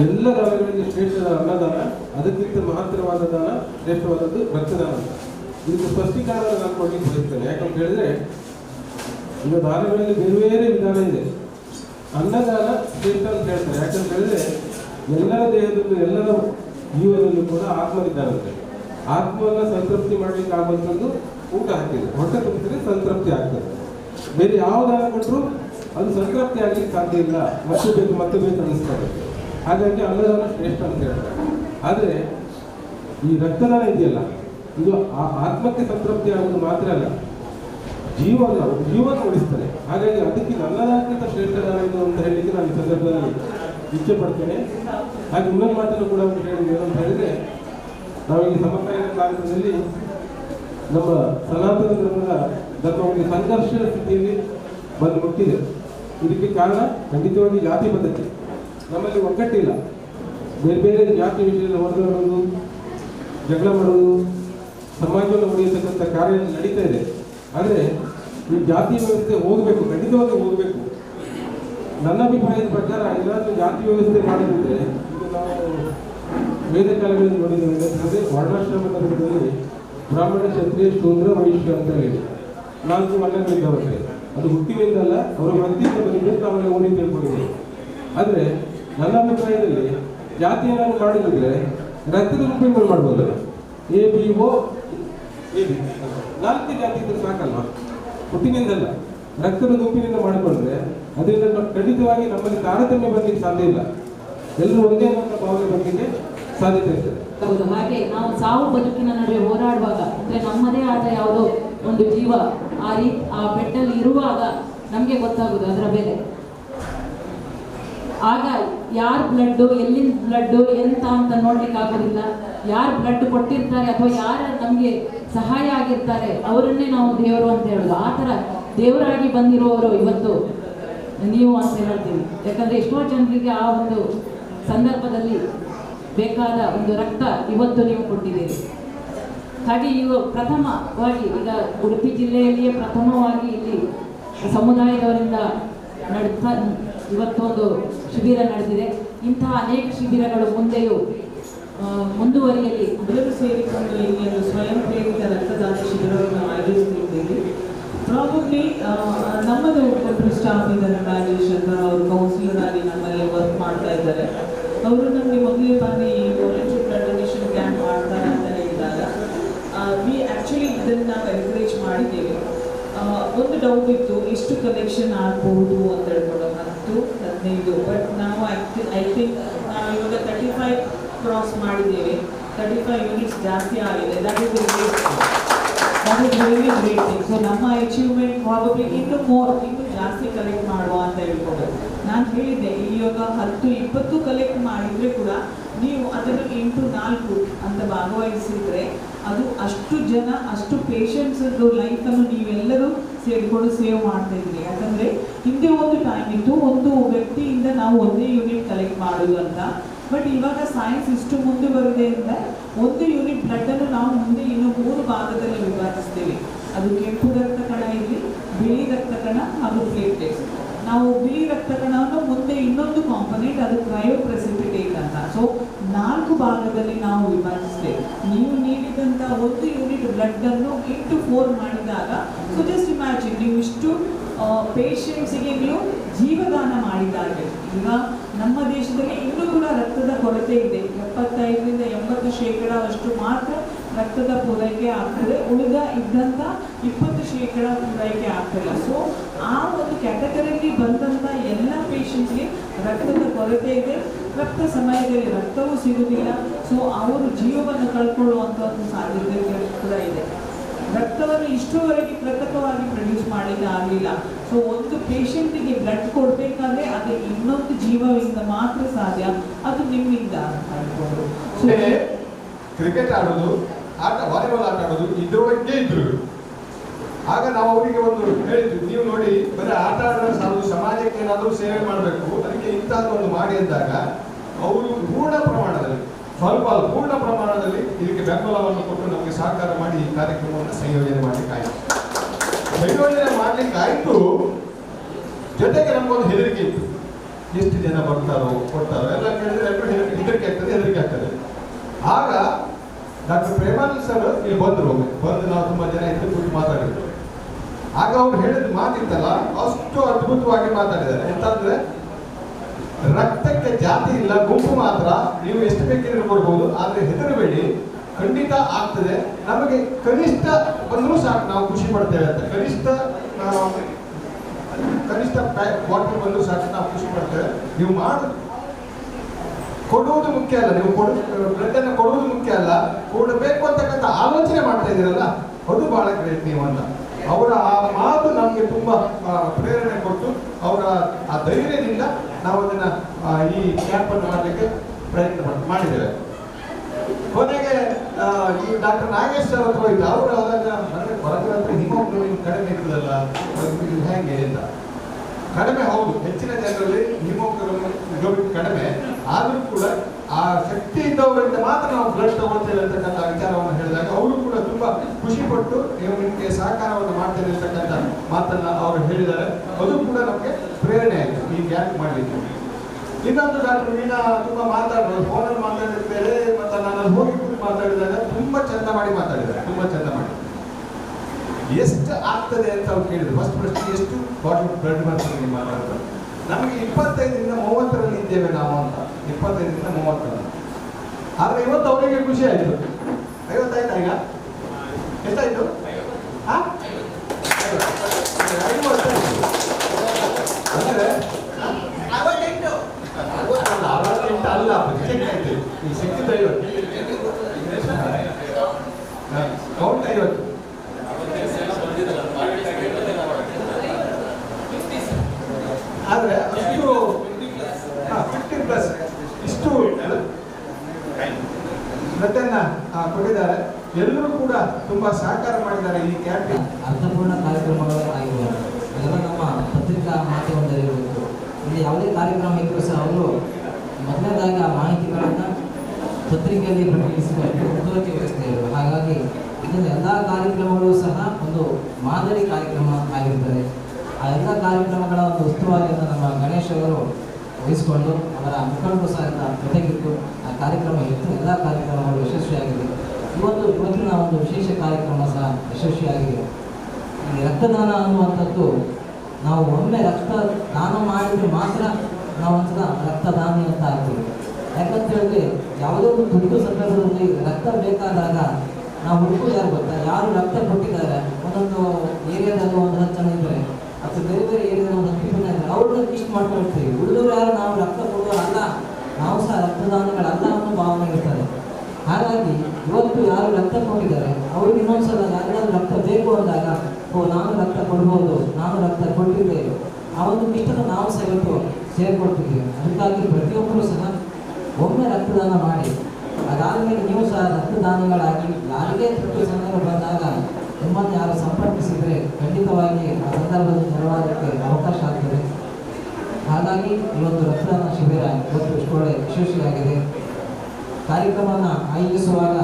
ಎಲ್ಲ ದಾನಗಳಲ್ಲಿ ಶ್ರೇಷ್ಠ ಅನ್ನದಾನ, ಅದಕ್ಕಿಂತ ಮಹತ್ತರವಾದ ದಾನ, ಶ್ರೇಷ್ಠವಾದದ್ದು ರಕ್ತದಾನ. ಇದಕ್ಕೆ ಸ್ಪಷ್ಟೀಕರಣ ನಾನು ಕೊಡಲಿಕ್ಕೆ ಬಯಸ್ತೇನೆ. ಯಾಕಂತ ಹೇಳಿದ್ರೆ, ಈಗ ದಾನಗಳಲ್ಲಿ ಬೇರೆ ಬೇರೆ ವಿಧಾನ ಇದೆ. ಅನ್ನದಾನ ಶ್ರೇಷ್ಠ ಅಂತ ಹೇಳ್ತಾರೆ. ಯಾಕಂತ ಹೇಳಿದ್ರೆ, ಎಲ್ಲರ ದೇಹದಲ್ಲೂ, ಎಲ್ಲರ ಜೀವನದಲ್ಲೂ ಕೂಡ ಆತ್ಮವಿದ್ದಾನಂತೆ ಆತ್ಮವನ್ನ ಸಂತೃಪ್ತಿ ಮಾಡ್ಲಿಕ್ಕೆ ಆಗುವಂಥದ್ದು ಊಟ ಹಾಕಿದೆ ಹೊಟ್ಟೆ ತುಂಬಿದ್ರೆ ಸಂತೃಪ್ತಿ ಆಗ್ತದೆ. ಬೇರೆ ಯಾವ ಕೊಟ್ಟರು ಅದು ಸಂತೃಪ್ತಿ ಆಗ್ಲಿಕ್ಕೆ ಸಾಧ್ಯ ಇಲ್ಲ. ಮತ್ತೆ ಬೇಕು ಮತ್ತೆ ಬೇಕು ಅನ್ನಿಸ್ತದೆ. ಹಾಗಾಗಿ ಅನ್ನದಾನ ಶ್ರೇಷ್ಠ ಅಂತ ಹೇಳ್ತಾರೆ. ಆದರೆ ಈ ರಕ್ತದಾನ ಇದೆಯಲ್ಲ, ಇದು ಆ ಆತ್ಮಕ್ಕೆ ಸಂತೃಪ್ತಿ ಆಗೋದು ಮಾತ್ರ ಅಲ್ಲ, ಜೀವನ ಜೀವನ ಉಳಿಸ್ತಾರೆ ಹಾಗಾಗಿ ಅದಕ್ಕೆ ಅನ್ನದಾನಕ್ಕಿಂತ ಶ್ರೇಷ್ಠ ದಾನ ಇದು ಅಂತ ಹೇಳಲಿಕ್ಕೆ ನಾನು ಈ ಸಂದರ್ಭದಲ್ಲಿ ಇಚ್ಛೆ ಪಡ್ತೇನೆ. ಹಾಗೆ ಇನ್ನೊಂದು ಮಾತನ್ನು ಕೂಡ ಏನು ಅಂತ ಹೇಳಿದ್ರೆ ನಾವೀಗ ಸಮಕಾಲೀನ ಕಾಲದಲ್ಲಿ ನಮ್ಮ ಸನಾತನ ಧರ್ಮದ ಒಂದು ಸಂಘರ್ಷದ ಸ್ಥಿತಿಯಲ್ಲಿ ಬಂದು ಮುಟ್ಟಿದೆ. ಇದಕ್ಕೆ ಕಾರಣ ಖಂಡಿತವಾಗಿ ಜಾತಿ ಪದ್ಧತಿ. ನಮ್ಮಲ್ಲಿ ಒಗ್ಗಟ್ಟಿಲ್ಲ. ಬೇರೆ ಬೇರೆ ಜಾತಿ ವಿಷಯದಲ್ಲಿ ಹೊರಡೋದು ಜಗಳ ಮಾಡೋದು ಸಮಾಜವನ್ನು ಉಳಿಯತಕ್ಕಂಥ ಕಾರ್ಯ ನಡೀತಾ ಇದೆ. ಆದರೆ ಈ ಜಾತಿ ವ್ಯವಸ್ಥೆ ಹೋಗಬೇಕು, ಖಂಡಿತವಾಗಿ ಹೋಗಬೇಕು. ನನ್ನ ಅಭಿಪ್ರಾಯದ ಪ್ರಕಾರ ಎಲ್ಲಾದರೂ ಜಾತಿ ವ್ಯವಸ್ಥೆ ಮಾಡಿದ್ರೆ ಇದು ನಾವು ವೇದ ಕಾಲಗಳಲ್ಲಿ ನೋಡಿದ್ದೇವೆ ಅಂದರೆ ವರ್ಣಾಶ್ರಮ ಬ್ರಾಹ್ಮಣ, ಕ್ಷತ್ರಿಯ, ಶೂದ್ರ ವೈಶ್ಯ ಅಂತ ಹೇಳಿ ನಾಲ್ಕು ವರ್ಣಗಳಿದ್ದಾವೆ ಅದು ಹುಟ್ಟಿನಿಂದಲ್ಲ ಅವರ ಓದಿ ತಿಳ್ಕೊಂಡಿದ್ದೇವೆ. ಆದರೆ, ನನ್ನ ಅಭಿಪ್ರಾಯದಲ್ಲಿ ಜಾತಿ ಏನಾದರೂ ಮಾಡಿದ್ರೆ ರಕ್ತದ ಉಪಯೋಗ ಮಾಡ್ಬೋದಲ್ಲ? ಎ, ಬಿ ಓ ನಾಲ್ಕು ಜಾತಿ ಇದ್ರೆ ಸಾಕಲ್ವಾ? ಹುಟ್ಟಿನಿಂದಲ್ಲ. ರಕ್ತದ ಗುಂಪಿನಿಂದ ಮಾಡಿಕೊಂಡ್ರೆ ಅದರಿಂದ ಖಂಡಿತವಾಗಿ ನಮ್ಮಲ್ಲಿ ತಾರತಮ್ಯ ಬರಲಿಕ್ಕೆ ಸಾಧ್ಯ ಇಲ್ಲ. ಎಲ್ಲರೂ ಒಂದೇ ಅನ್ನೋ ಭಾವನೆ ಬರಲಿಕ್ಕೆ ಸಾಧ್ಯತೆ ಇರ್ತದೆ. ಹಾಗೆ ನಾವು ಸಾವು ಬದುಕಿನ ನಡುವೆ ಹೋರಾಡುವಾಗ, ಅಂದ್ರೆ ನಮ್ಮದೇ ಆದ ಯಾವುದೋ ಒಂದು ಜೀವ ಆ ರೀತಿ ಆ ಬೆಟ್ಟಲ್ಲಿ ಇರುವಾಗ ನಮಗೆ ಗೊತ್ತಾಗೋದು ಅದರ ಬೆಲೆ. ಆಗ ಯಾರ ಬ್ಲಡ್ಡು ಎಲ್ಲಿನ ಬ್ಲಡ್ಡು ಎಂತ ಅಂತ ನೋಡ್ಲಿಕ್ಕೆ ಆಗೋದಿಲ್ಲ. ಯಾರು ಬ್ಲಡ್ ಕೊಟ್ಟಿರ್ತಾರೆ ಅಥವಾ ಯಾರು ನಮಗೆ ಸಹಾಯ ಆಗಿರ್ತಾರೆ, ಅವರನ್ನೇ ನಾವು ದೇವರು ಅಂತ ಹೇಳೋದು. ಆ ಥರ ದೇವರಾಗಿ ಬಂದಿರುವವರು ಇವತ್ತು ನೀವು ಅಂತ ಹೇಳ್ತೀವಿ. ಯಾಕಂದ್ರೆ ಎಷ್ಟೋ ಜನರಿಗೆ ಆ ಒಂದು ಸಂದರ್ಭದಲ್ಲಿ ಬೇಕಾದ ಒಂದು ರಕ್ತ ಇವತ್ತು ನೀವು ಕೊಟ್ಟಿದ್ದೀರಿ. ಹಾಗೆ ಇವ ಪ್ರಥಮವಾಗಿ ಈಗ ಉಡುಪಿ ಜಿಲ್ಲೆಯಲ್ಲಿಯೇ ಪ್ರಥಮವಾಗಿ ಇಲ್ಲಿ ಸಮುದಾಯದವರಿಂದ ನಡೆಸ್ತಾ ಇವತ್ತೊಂದು ಶಿಬಿರ ನಡೆದಿದೆ. ಇಂತಹ ಅನೇಕ ಶಿಬಿರಗಳು ಮುಂದೆಯೂ ಮುಂದುವರಿಯಲಿ. ಎಲ್ಲರೂ ಸೇರಿಕೊಂಡು ಇಲ್ಲಿ ಒಂದು ಸ್ವಯಂ ಪ್ರೇರಿತ ರಕ್ತದಾನ ಶಿಬಿರವನ್ನು ಆಯೋಜಿಸುತ್ತಿದ್ದೇವೆ. ಪ್ರಾಬಬ್ಲಿ ನಮ್ಮದು ಒಬ್ಬರು ಸ್ಟಾಫ್ ಇದ್ದಾರೆ, ರಾಜೇಶ್ ಅಂತ ಅವರು ಕೌನ್ಸಿಲರ್ ಆಗಿ ನಮ್ಮಲ್ಲಿ ವರ್ಕ್ ಮಾಡ್ತಾ ಇದ್ದಾರೆ. ಅವರು ನಮಗೆ ಮೊದಲೇ ಬಾರಿ ವಾಲಂಟಿಯರ್ ಬ್ಲಡ್ ಡೊನೇಷನ್ ಕ್ಯಾಂಪ್ ಮಾಡ್ತಾರೆ ಅಂತ ಹೇಳಿದಾಗ ವಿ ಆ್ಯಕ್ಚುಲಿ ಇದನ್ನು ನಾವು ಎನ್ಕರೇಜ್ ಮಾಡಿದ್ದೇವೆ ಆ, ಒಂದು ಡೌಟ್ ಇತ್ತು, ಎಷ್ಟು ಕಲೆಕ್ಷನ್ ಆಗ್ಬಹುದು ಅಂತ ಹೇಳ್ಕೊಂಡು ಹತ್ತು ಹದಿನೈದು ಬಟ್ ನಾವು ಐ ಥಿಂಕ್ ನಾವು ಇವಾಗ ತರ್ಟಿ ಫೈವ್ ಕ್ರಾಸ್ ಮಾಡಿದ್ದೇವೆ. ತರ್ಟಿ ಫೈವ್ ಯೂನಿಟ್ಸ್ ಜಾಸ್ತಿ ಆಗಿದೆ. That is that is great thing so ನಮ್ಮ ಅಚೀವ್ಮೆಂಟ್ ಪ್ರಾಬಬ್ಲಿ ಇನ್ನು ಮೋರ್ ಇನ್ನು ಜಾಸ್ತಿ ಕಲೆಕ್ಟ್ ಮಾಡುವ ಅಂತ ಹೇಳ್ಕೊಂಡು. ನಾನು ಹೇಳಿದ್ದೆ, ಇವಾಗ ಹತ್ತು, ಇಪ್ಪತ್ತು ಕಲೆಕ್ಟ್ ಮಾಡಿದರೆ ಕೂಡ ನೀವು ಅದನ್ನು ಎಂಟು, ನಾಲ್ಕು ಅಂತ ಭಾಗವಹಿಸಿದ್ರೆ ಅದು ಅಷ್ಟು ಜನ, ಅಷ್ಟು ಪೇಷಂಟ್ಸದ್ದು ಲೈಫನ್ನು ನೀವೆಲ್ಲರೂ ಸೇರಿಕೊಂಡು ಸೇವ್ ಮಾಡ್ತಾ ಇದ್ರಿ ಯಾಕಂದರೆ ಹಿಂದೆ ಒಂದು ಟೈಮ್ ಇತ್ತು, ಒಂದು ವ್ಯಕ್ತಿಯಿಂದ ನಾವು ಒಂದೇ ಯೂನಿಟ್ ಕಲೆಕ್ಟ್ ಮಾಡೋದು ಅಂತ. ಬಟ್ ಇವಾಗ ಸೈನ್ಸ್ ಇಷ್ಟು ಮುಂದೆ ಬರದೆ ಅಂತ ಒಂದು ಯೂನಿಟ್ ಬ್ಲಡ್ಡನ್ನು ನಾವು ಮುಂದೆ ಇನ್ನು ಮೂರು ಭಾಗದಲ್ಲಿ ವಿಭಾಗಿಸ್ತೇವೆ ಅದು ಕೆಂಪು ರಕ್ತ ಕಣ ಇರಲಿ ಬಿಳಿ ರಕ್ತ ಕಣ ಹಾಗೂ ಪ್ಲೇಟ್ಲೆಟ್ಸ್ ನಾವು ಬಿಳಿ ರಕ್ತ ಕಣವನ್ನು ಮುಂದೆ ಇನ್ನೊಂದು ಕಾಂಪೊನೆಂಟ್ ಅದು ಕ್ರಯೋ ಪ್ರೆಸಿಪಿಟೇಟ್ ಅಂತ. ಸೊ ನಾಲ್ಕು ಭಾಗದಲ್ಲಿ ನಾವು ವಿಭಜಿಸ್ತೇವೆ ನೀವು ನೀಡಿದಂಥ ಒಂದು ಯೂನಿಟ್ ಬ್ಲಡ್ ಅನ್ನು ಇಂಟು ಫೋರ್ ಮಾಡಿದಾಗ ಸೊ ಜಸ್ಟ್ ಇಮ್ಯಾಜಿನ್ ನೀವು ಇಷ್ಟು ಪೇಷಂಟ್ಸಿಗೆ ನೀವು ಜೀವದಾನ ಮಾಡಿದ್ದಾರೆ ಈಗ ನಮ್ಮ ದೇಶದಲ್ಲಿ ಇನ್ನೂ ಕೂಡ ರಕ್ತದ ಕೊರತೆ ಇದೆ. ಎಪ್ಪತ್ತೈದರಿಂದ ಎಂಬತ್ತು ಶೇಕಡಾವಷ್ಟು ಮಾತ್ರ ರಕ್ತದ ಪೂರೈಕೆ ಆಗ್ತದೆ. ಉಳಿದ ಇದ್ದಂಥ ಇಪ್ಪತ್ತು ಶೇಕಡ ಪೂರೈಕೆ ಆಗ್ತಿಲ್ಲ ಸೊ ಆ ಒಂದು ಕ್ಯಾಟಗರಿಯಲ್ಲಿ ಬಂದಂಥ ಎಲ್ಲ ಪೇಷಂಟ್ಗೆ ರಕ್ತದ ಕೊರತೆ ಇದೆ. ರಕ್ತ ಸಮಯದಲ್ಲಿ ರಕ್ತವೂ ಸಿಗುವುದಿಲ್ಲ. ಸೊ ಅವರು ಜೀವವನ್ನು ಕಳ್ಕೊಳ್ಳುವಂಥ ಒಂದು ಸಾಧ್ಯತೆ ಕೂಡ ಇದೆ. ರಕ್ತವನ್ನು ಇಷ್ಟುವರೆಗೆ ಕೃತಕವಾಗಿ ಪ್ರೊಡ್ಯೂಸ್ ಮಾಡಲಿಕ್ಕೆ ಆಗಲಿಲ್ಲ. ಸೊ ಒಂದು ಪೇಷಂಟಿಗೆ ಬ್ಲಡ್ ಕೊಡಬೇಕಾದ್ರೆ ಅದು ಇನ್ನೊಂದು ಜೀವದಿಂದ ಮಾತ್ರ ಸಾಧ್ಯ. ಅದು ನಿಮ್ಮಿಂದ ಅಂತ ಹೇಳ್ಬೋದು ಸೊ ಕ್ರಿಕೆಟ್ ಆಡೋದು? ಆಟ, ವಾಲಿಬಾಲ್ ಆಟ ಆಡೋದು ಇದ್ರೊಳಗೆ ಇದ್ರು. ಆಗ ನಾವು ಅವರಿಗೆ ಒಂದು ಹೇಳಿದ್ವಿ, ನೀವು ನೋಡಿ, ಬರೀ ಆಟ ಆಡೋದು ಸಾಲು ಸಮಾಜಕ್ಕೆ ಏನಾದರೂ ಸೇವೆ ಮಾಡಬೇಕು, ಅದಕ್ಕೆ ಇಂತಹದ್ದು ಒಂದು ಮಾಡಿ ಅಂದಾಗ, ಅವರು ಪೂರ್ಣ ಪ್ರಮಾಣದಲ್ಲಿ, ಸ್ವಲ್ಪ ಪೂರ್ಣ ಪ್ರಮಾಣದಲ್ಲಿ ಇದಕ್ಕೆ ಬೆಂಬಲವನ್ನು ಕೊಟ್ಟು ನಮಗೆ ಸಹಕಾರ ಮಾಡಿ ಈ ಕಾರ್ಯಕ್ರಮವನ್ನು ಸಂಯೋಜನೆ ಮಾಡಲಿಕ್ಕಾಯಿತು. ಸಂಯೋಜನೆ ಮಾಡಲಿಕ್ಕಾಯಿತು. ಜೊತೆಗೆ ನಮಗೊಂದು ಹೆದರಿಕೆ ಇತ್ತು. ಎಷ್ಟು ಜನ ಬರ್ತಾರೋ, ಕೊಡ್ತಾರೋ, ಎಲ್ಲ ಕೇಳಿದ್ರೆ ಎಲ್ಲರೂ ಹೆದರಿಕೆ ಆಗ್ತದೆ ಹೆದರಿಕೆ ಆಗ್ತದೆ. ಆಗ ಡಾಕ್ಟರ್ ಪ್ರೇಮಾನಂದ್ ಸರ್ ಇಲ್ಲಿ ಬಂದರು ಬಂದು ನಾವು ತುಂಬಾ ಜನ ಇದ್ದು ಕೂತು ಮಾತಾಡಿದ್ರು. ಆಗ ಅವ್ರು ಹೇಳಿದ ಮಾತಿತ್ತಲ್ಲ, ಅಷ್ಟು ಅದ್ಭುತವಾಗಿ ಮಾತಾಡಿದ್ದಾರೆ. ಎಂತಂದ್ರೆ, ರಕ್ತಕ್ಕೆ ಜಾತಿ ಇಲ್ಲ, ಗುಂಪು ಮಾತ್ರ, ನೀವು ಎಷ್ಟು ಬೇಕಿದ್ರೆ ಕೊಡ್ಬೋದು, ಆದ್ರೆ ಹೆದರಬೇಡಿ. ಖಂಡಿತ ಆಗ್ತದೆ. ನಮಗೆ ಕನಿಷ್ಠ ಬಂದರೂ ಸಾಕು, ನಾವು ಖುಷಿ ಪಡ್ತೇವೆ ಅಂತ. ಕನಿಷ್ಠ ಕನಿಷ್ಠ ವಾಟರ್ ಬಂದರೂ ಸಾಕು, ನಾವು ಖುಷಿ ಪಡ್ತೇವೆ. ನೀವು ಮಾಡು ಕೊಡುವುದು ಮುಖ್ಯ ಅಲ್ಲ. ನೀವು ಕೊಡು ಬ್ಲಡ್ ಅನ್ನು ಕೊಡುವುದು ಮುಖ್ಯ ಅಲ್ಲ. ಕೊಡಬೇಕು ಅಂತಕ್ಕಂಥ ಆಲೋಚನೆ ಮಾಡ್ತಾ ಇದ್ದೀರಲ್ಲ, ಅದು ಬಹಳ ಗ್ರೇಟ್ ನೀವು ಅಂತ. ಅವರ ಆ ಮಾತು ನಮಗೆ ತುಂಬಾ ಪ್ರೇರಣೆ ಕೊಟ್ಟು, ಅವರ ಆ ಧೈರ್ಯದಿಂದ ನಾವು ಅದನ್ನ ಈ ಕ್ಯಾಂಪ್ ಅನ್ನು ಮಾಡಲಿಕ್ಕೆ ಪ್ರಯತ್ನ ಮಾಡಿ, ಮಾಡಿದ್ದೇವೆ. ಕೊನೆಗೆ ಈ ಡಾಕ್ಟರ್ ನಾಗೇಶ್ ಸರ್ ಹತ್ರ ಹೋಯ್ತು. ಅವರು ಆದಾಗ, ನನಗೆ ಹೊರಗಡೆ ಹಿಮೋಗ್ಲೋಬಿನ್ ಕಡಿಮೆ ಇರ್ತದಲ್ಲ ಹೇಗೆ? ಅಂತ. ಕಡಿಮೆ, ಹೌದು. ಹೆಚ್ಚಿನ ಜನರಲ್ಲಿ ಹಿಮೋಗ್ಲೋಬಿನ್ ಕಡಿಮೆ. ಆದರೂ ಕೂಡ ಆ ಶಕ್ತಿ ಇದ್ದವರಿಂದ ಮಾತ್ರ ನಾವು ಬ್ಲಡ್ ತಗೊಳ್ತೇವೆ ಅಂತಕ್ಕಂಥ ವಿಚಾರವನ್ನು ಹೇಳಿದಾಗ ಅವರು ಕೂಡ ತುಂಬ ಖುಷಿಪಟ್ಟು ನಿಮಗೆ ಸಹಕಾರವನ್ನು ಮಾಡ್ತೇವೆ ಅಂತಕ್ಕಂಥ ಮಾತನ್ನ ಅವರು ಹೇಳಿದ್ದಾರೆ. ಅದು ಕೂಡ ನಮಗೆ ಪ್ರೇರಣೆ ಆಯಿತು ಈ ಗ್ಯಾಪ್ ಮಾಡಲಿಕ್ಕೆ. ಇನ್ನೊಂದು ಡಾಕ್ಟರ್ ಮೀನಾ ತುಂಬಾ ಮಾತಾಡಿದ್ರು ಫೋನಲ್ಲಿ ಮಾತಾಡಿದ ಮತ್ತು ಮತ್ತೆ ನಾನು ಹೋಗಿ ಕೂತು ಮಾತಾಡಿದಾಗ ತುಂಬಾ ಚಂದ ಮಾಡಿ ಮಾತಾಡಿದ್ದಾರೆ. ತುಂಬಾ ಚಂದ ಮಾಡಿ. ಎಷ್ಟು ಆಗ್ತದೆ ಅಂತ ಅವ್ರು ಕೇಳಿದ್ರು. ಫಸ್ಟ್ ಪ್ರಶ್ನೆ, ಎಷ್ಟು ಬಾಟಲ್ ಬ್ಲಡ್ ಬರ್ತದೆ ನೀವು ಅಂತ ನಮಗೆ ಇಪ್ಪತ್ತೈದರಿಂದ ಮೂವತ್ತರಲ್ಲಿ ಇದ್ದೇವೆ ನಾವು ಅಂತ. ಇಪ್ಪತ್ತೈದರಿಂದ ಮೂವತ್ತರಲ್ಲಿ. ಆದರೆ ಇವತ್ತು ಅವರಿಗೆ ಖುಷಿ ಆಯ್ತು. ಐವತ್ತಾಯ್ತಾ ಈಗ? ಎಷ್ಟಾಯ್ತು. ಅಂದ್ರೆ ಅರವತ್ತೆಂಟು. ಅಲ್ಲ, ಈ ಶಕ್ತಿ ಐವತ್ತು ಕೌಂಟ್ ಐವತ್ತು ಆದ್ರೆ ಅಷ್ಟು ಫಿಫ್ಟಿ ಪ್ಲಸ್ ಇಷ್ಟು ಬ್ಲಡ್ಡನ್ನ ಕೊಟ್ಟಿದ್ದಾರೆ ಎಲ್ಲರೂ ಕೂಡ ತುಂಬಾ ಸಹಕಾರ ಮಾಡಿದ್ದಾರೆ ಈ ಕ್ಯಾಂಪ್ ಅರ್ಥಪೂರ್ಣ ಕಾರ್ಯಕ್ರಮಗಳು ಇದೆಲ್ಲ ನಮ್ಮ ಪತ್ರಿಕಾ ಮಾಧ್ಯಮದಲ್ಲಿರಬೇಕು ಇಲ್ಲಿ ಯಾವುದೇ ಕಾರ್ಯಕ್ರಮ ಇದ್ದರೂ ಸಹ ಅವರು ಮೊದಲನೇದಾಗಿ ಆ ಮಾಹಿತಿಗಳನ್ನು ಪತ್ರಿಕೆಯಲ್ಲಿ ಪ್ರಕಟಿಸುವ ಮುಂದುವರಿಕೆ ವ್ಯವಸ್ಥೆ ಇರುವ ಹಾಗಾಗಿ ಇದನ್ನು ಎಲ್ಲ ಕಾರ್ಯಕ್ರಮಗಳು ಸಹ ಒಂದು ಮಾದರಿ ಕಾರ್ಯಕ್ರಮ ಆಗಿರುತ್ತದೆ. ಆ ಎಲ್ಲ ಕಾರ್ಯಕ್ರಮಗಳ ಒಂದು ಉಸ್ತುವಾರಿಯನ್ನು ನಮ್ಮ ಗಣೇಶ್ ಅವರು ವಹಿಸಿಕೊಂಡು ಅವರ ಮುಖಂಡರು ಸಹ ಆ ಕಾರ್ಯಕ್ರಮ ಇತ್ತು. ಎಲ್ಲ ಕಾರ್ಯಕ್ರಮಗಳು ಯಶಸ್ವಿಯಾಗಿದೆ. ಇವತ್ತು ಇವತ್ತಿನ ಒಂದು ವಿಶೇಷ ಕಾರ್ಯಕ್ರಮ ಸಹ ಯಶಸ್ವಿಯಾಗಿದೆ. ಈ ರಕ್ತದಾನ ಅನ್ನುವಂಥದ್ದು ನಾವು ಒಮ್ಮೆ ರಕ್ತ ದಾನ ಮಾಡಿದರೆ ಮಾತ್ರ ನಾವು ರಕ್ತದಾನಿ ಅಂತ ಆಗ್ತೀವಿ. ಯಾಕಂತ ಹೇಳಿದ್ರೆ ಯಾವುದೋ ಒಂದು ದುಡ್ಡು ಸಂದರ್ಭದಲ್ಲಿ ರಕ್ತ ಬೇಕಾದಾಗ ನಾವು ಹುಡುಕೋದು ಯಾರು ಗೊತ್ತಾ? ಯಾರು ರಕ್ತ ಕೊಟ್ಟಿದ್ದಾರೆ? ಒಂದೊಂದು ಏರಿಯಾದಲ್ಲಿ ಒಂದು ಹತ್ತು ಜನ ಇದ್ದಾರೆ. ಅಥವಾ ಬೇರೆ ಬೇರೆ ಏರಿಯಾದ ಒಂದು ಹತ್ತು ಜನ ಅವ್ರನ್ನ ಲಿಸ್ಟ್ ಮಾಡ್ಕೊಳ್ತೀವಿ. ಉಳಿದವರು ಯಾರು ನಾವು ರಕ್ತ ಕೊಡುವವರಲ್ಲ ನಾವು ಸಹ ರಕ್ತದಾನಿಗಳಲ್ಲ ಅನ್ನೋ ಭಾವನೆ ಇರ್ತದೆ. ಹಾಗಾಗಿ ಇವತ್ತು ಯಾರು ರಕ್ತ ಕೊಟ್ಟಿದ್ದಾರೆ? ಅವ್ರಿಗೆ ಇನ್ನೊಂದ್ಸಲ ಯಾರಿಗಾದ್ರೂ ರಕ್ತ ಬೇಕು ಅಂದಾಗ, ಓ, ನಾನು ರಕ್ತ ಕೊಡ್ಬೋದು, ನಾನು ರಕ್ತ ಕೊಟ್ಟಿದ್ದೇನೆ. ಆ ಒಂದು ಲಿಸ್ಟನ್ನು ನಾವು ಸಹ ಇವತ್ತು ಅದಕ್ಕಾಗಿ ಪ್ರತಿಯೊಬ್ಬರು ಸಹ ಒಮ್ಮೆ ರಕ್ತದಾನ ಮಾಡಿ. ಅದಾದಮೇಲೆ ನೀವು ಸಹ ರಕ್ತದಾನಗಳಾಗಿ ಯಾರಿಗೇ ತುರ್ತು ಸಂದರ್ಭ ಬಂದಾಗ ನಿಮ್ಮನ್ನು ಯಾರು ಸಂಪರ್ಕಿಸಿದರೆ ಖಂಡಿತವಾಗಿ ಆ ಸಂದರ್ಭದಲ್ಲಿ ನೆರವಾಗಕ್ಕೆ ಅವಕಾಶ ಆಗ್ತದೆ. ಹಾಗಾಗಿ ಇವತ್ತು ರಕ್ತದಾನ ಶಿಬಿರ ಇವತ್ತು ಇಷ್ಟೊಳ್ಳೆ ಯಶಸ್ವಿಯಾಗಿದೆ. ಕಾರ್ಯಕ್ರಮವನ್ನು ಆಯೋಜಿಸುವಾಗ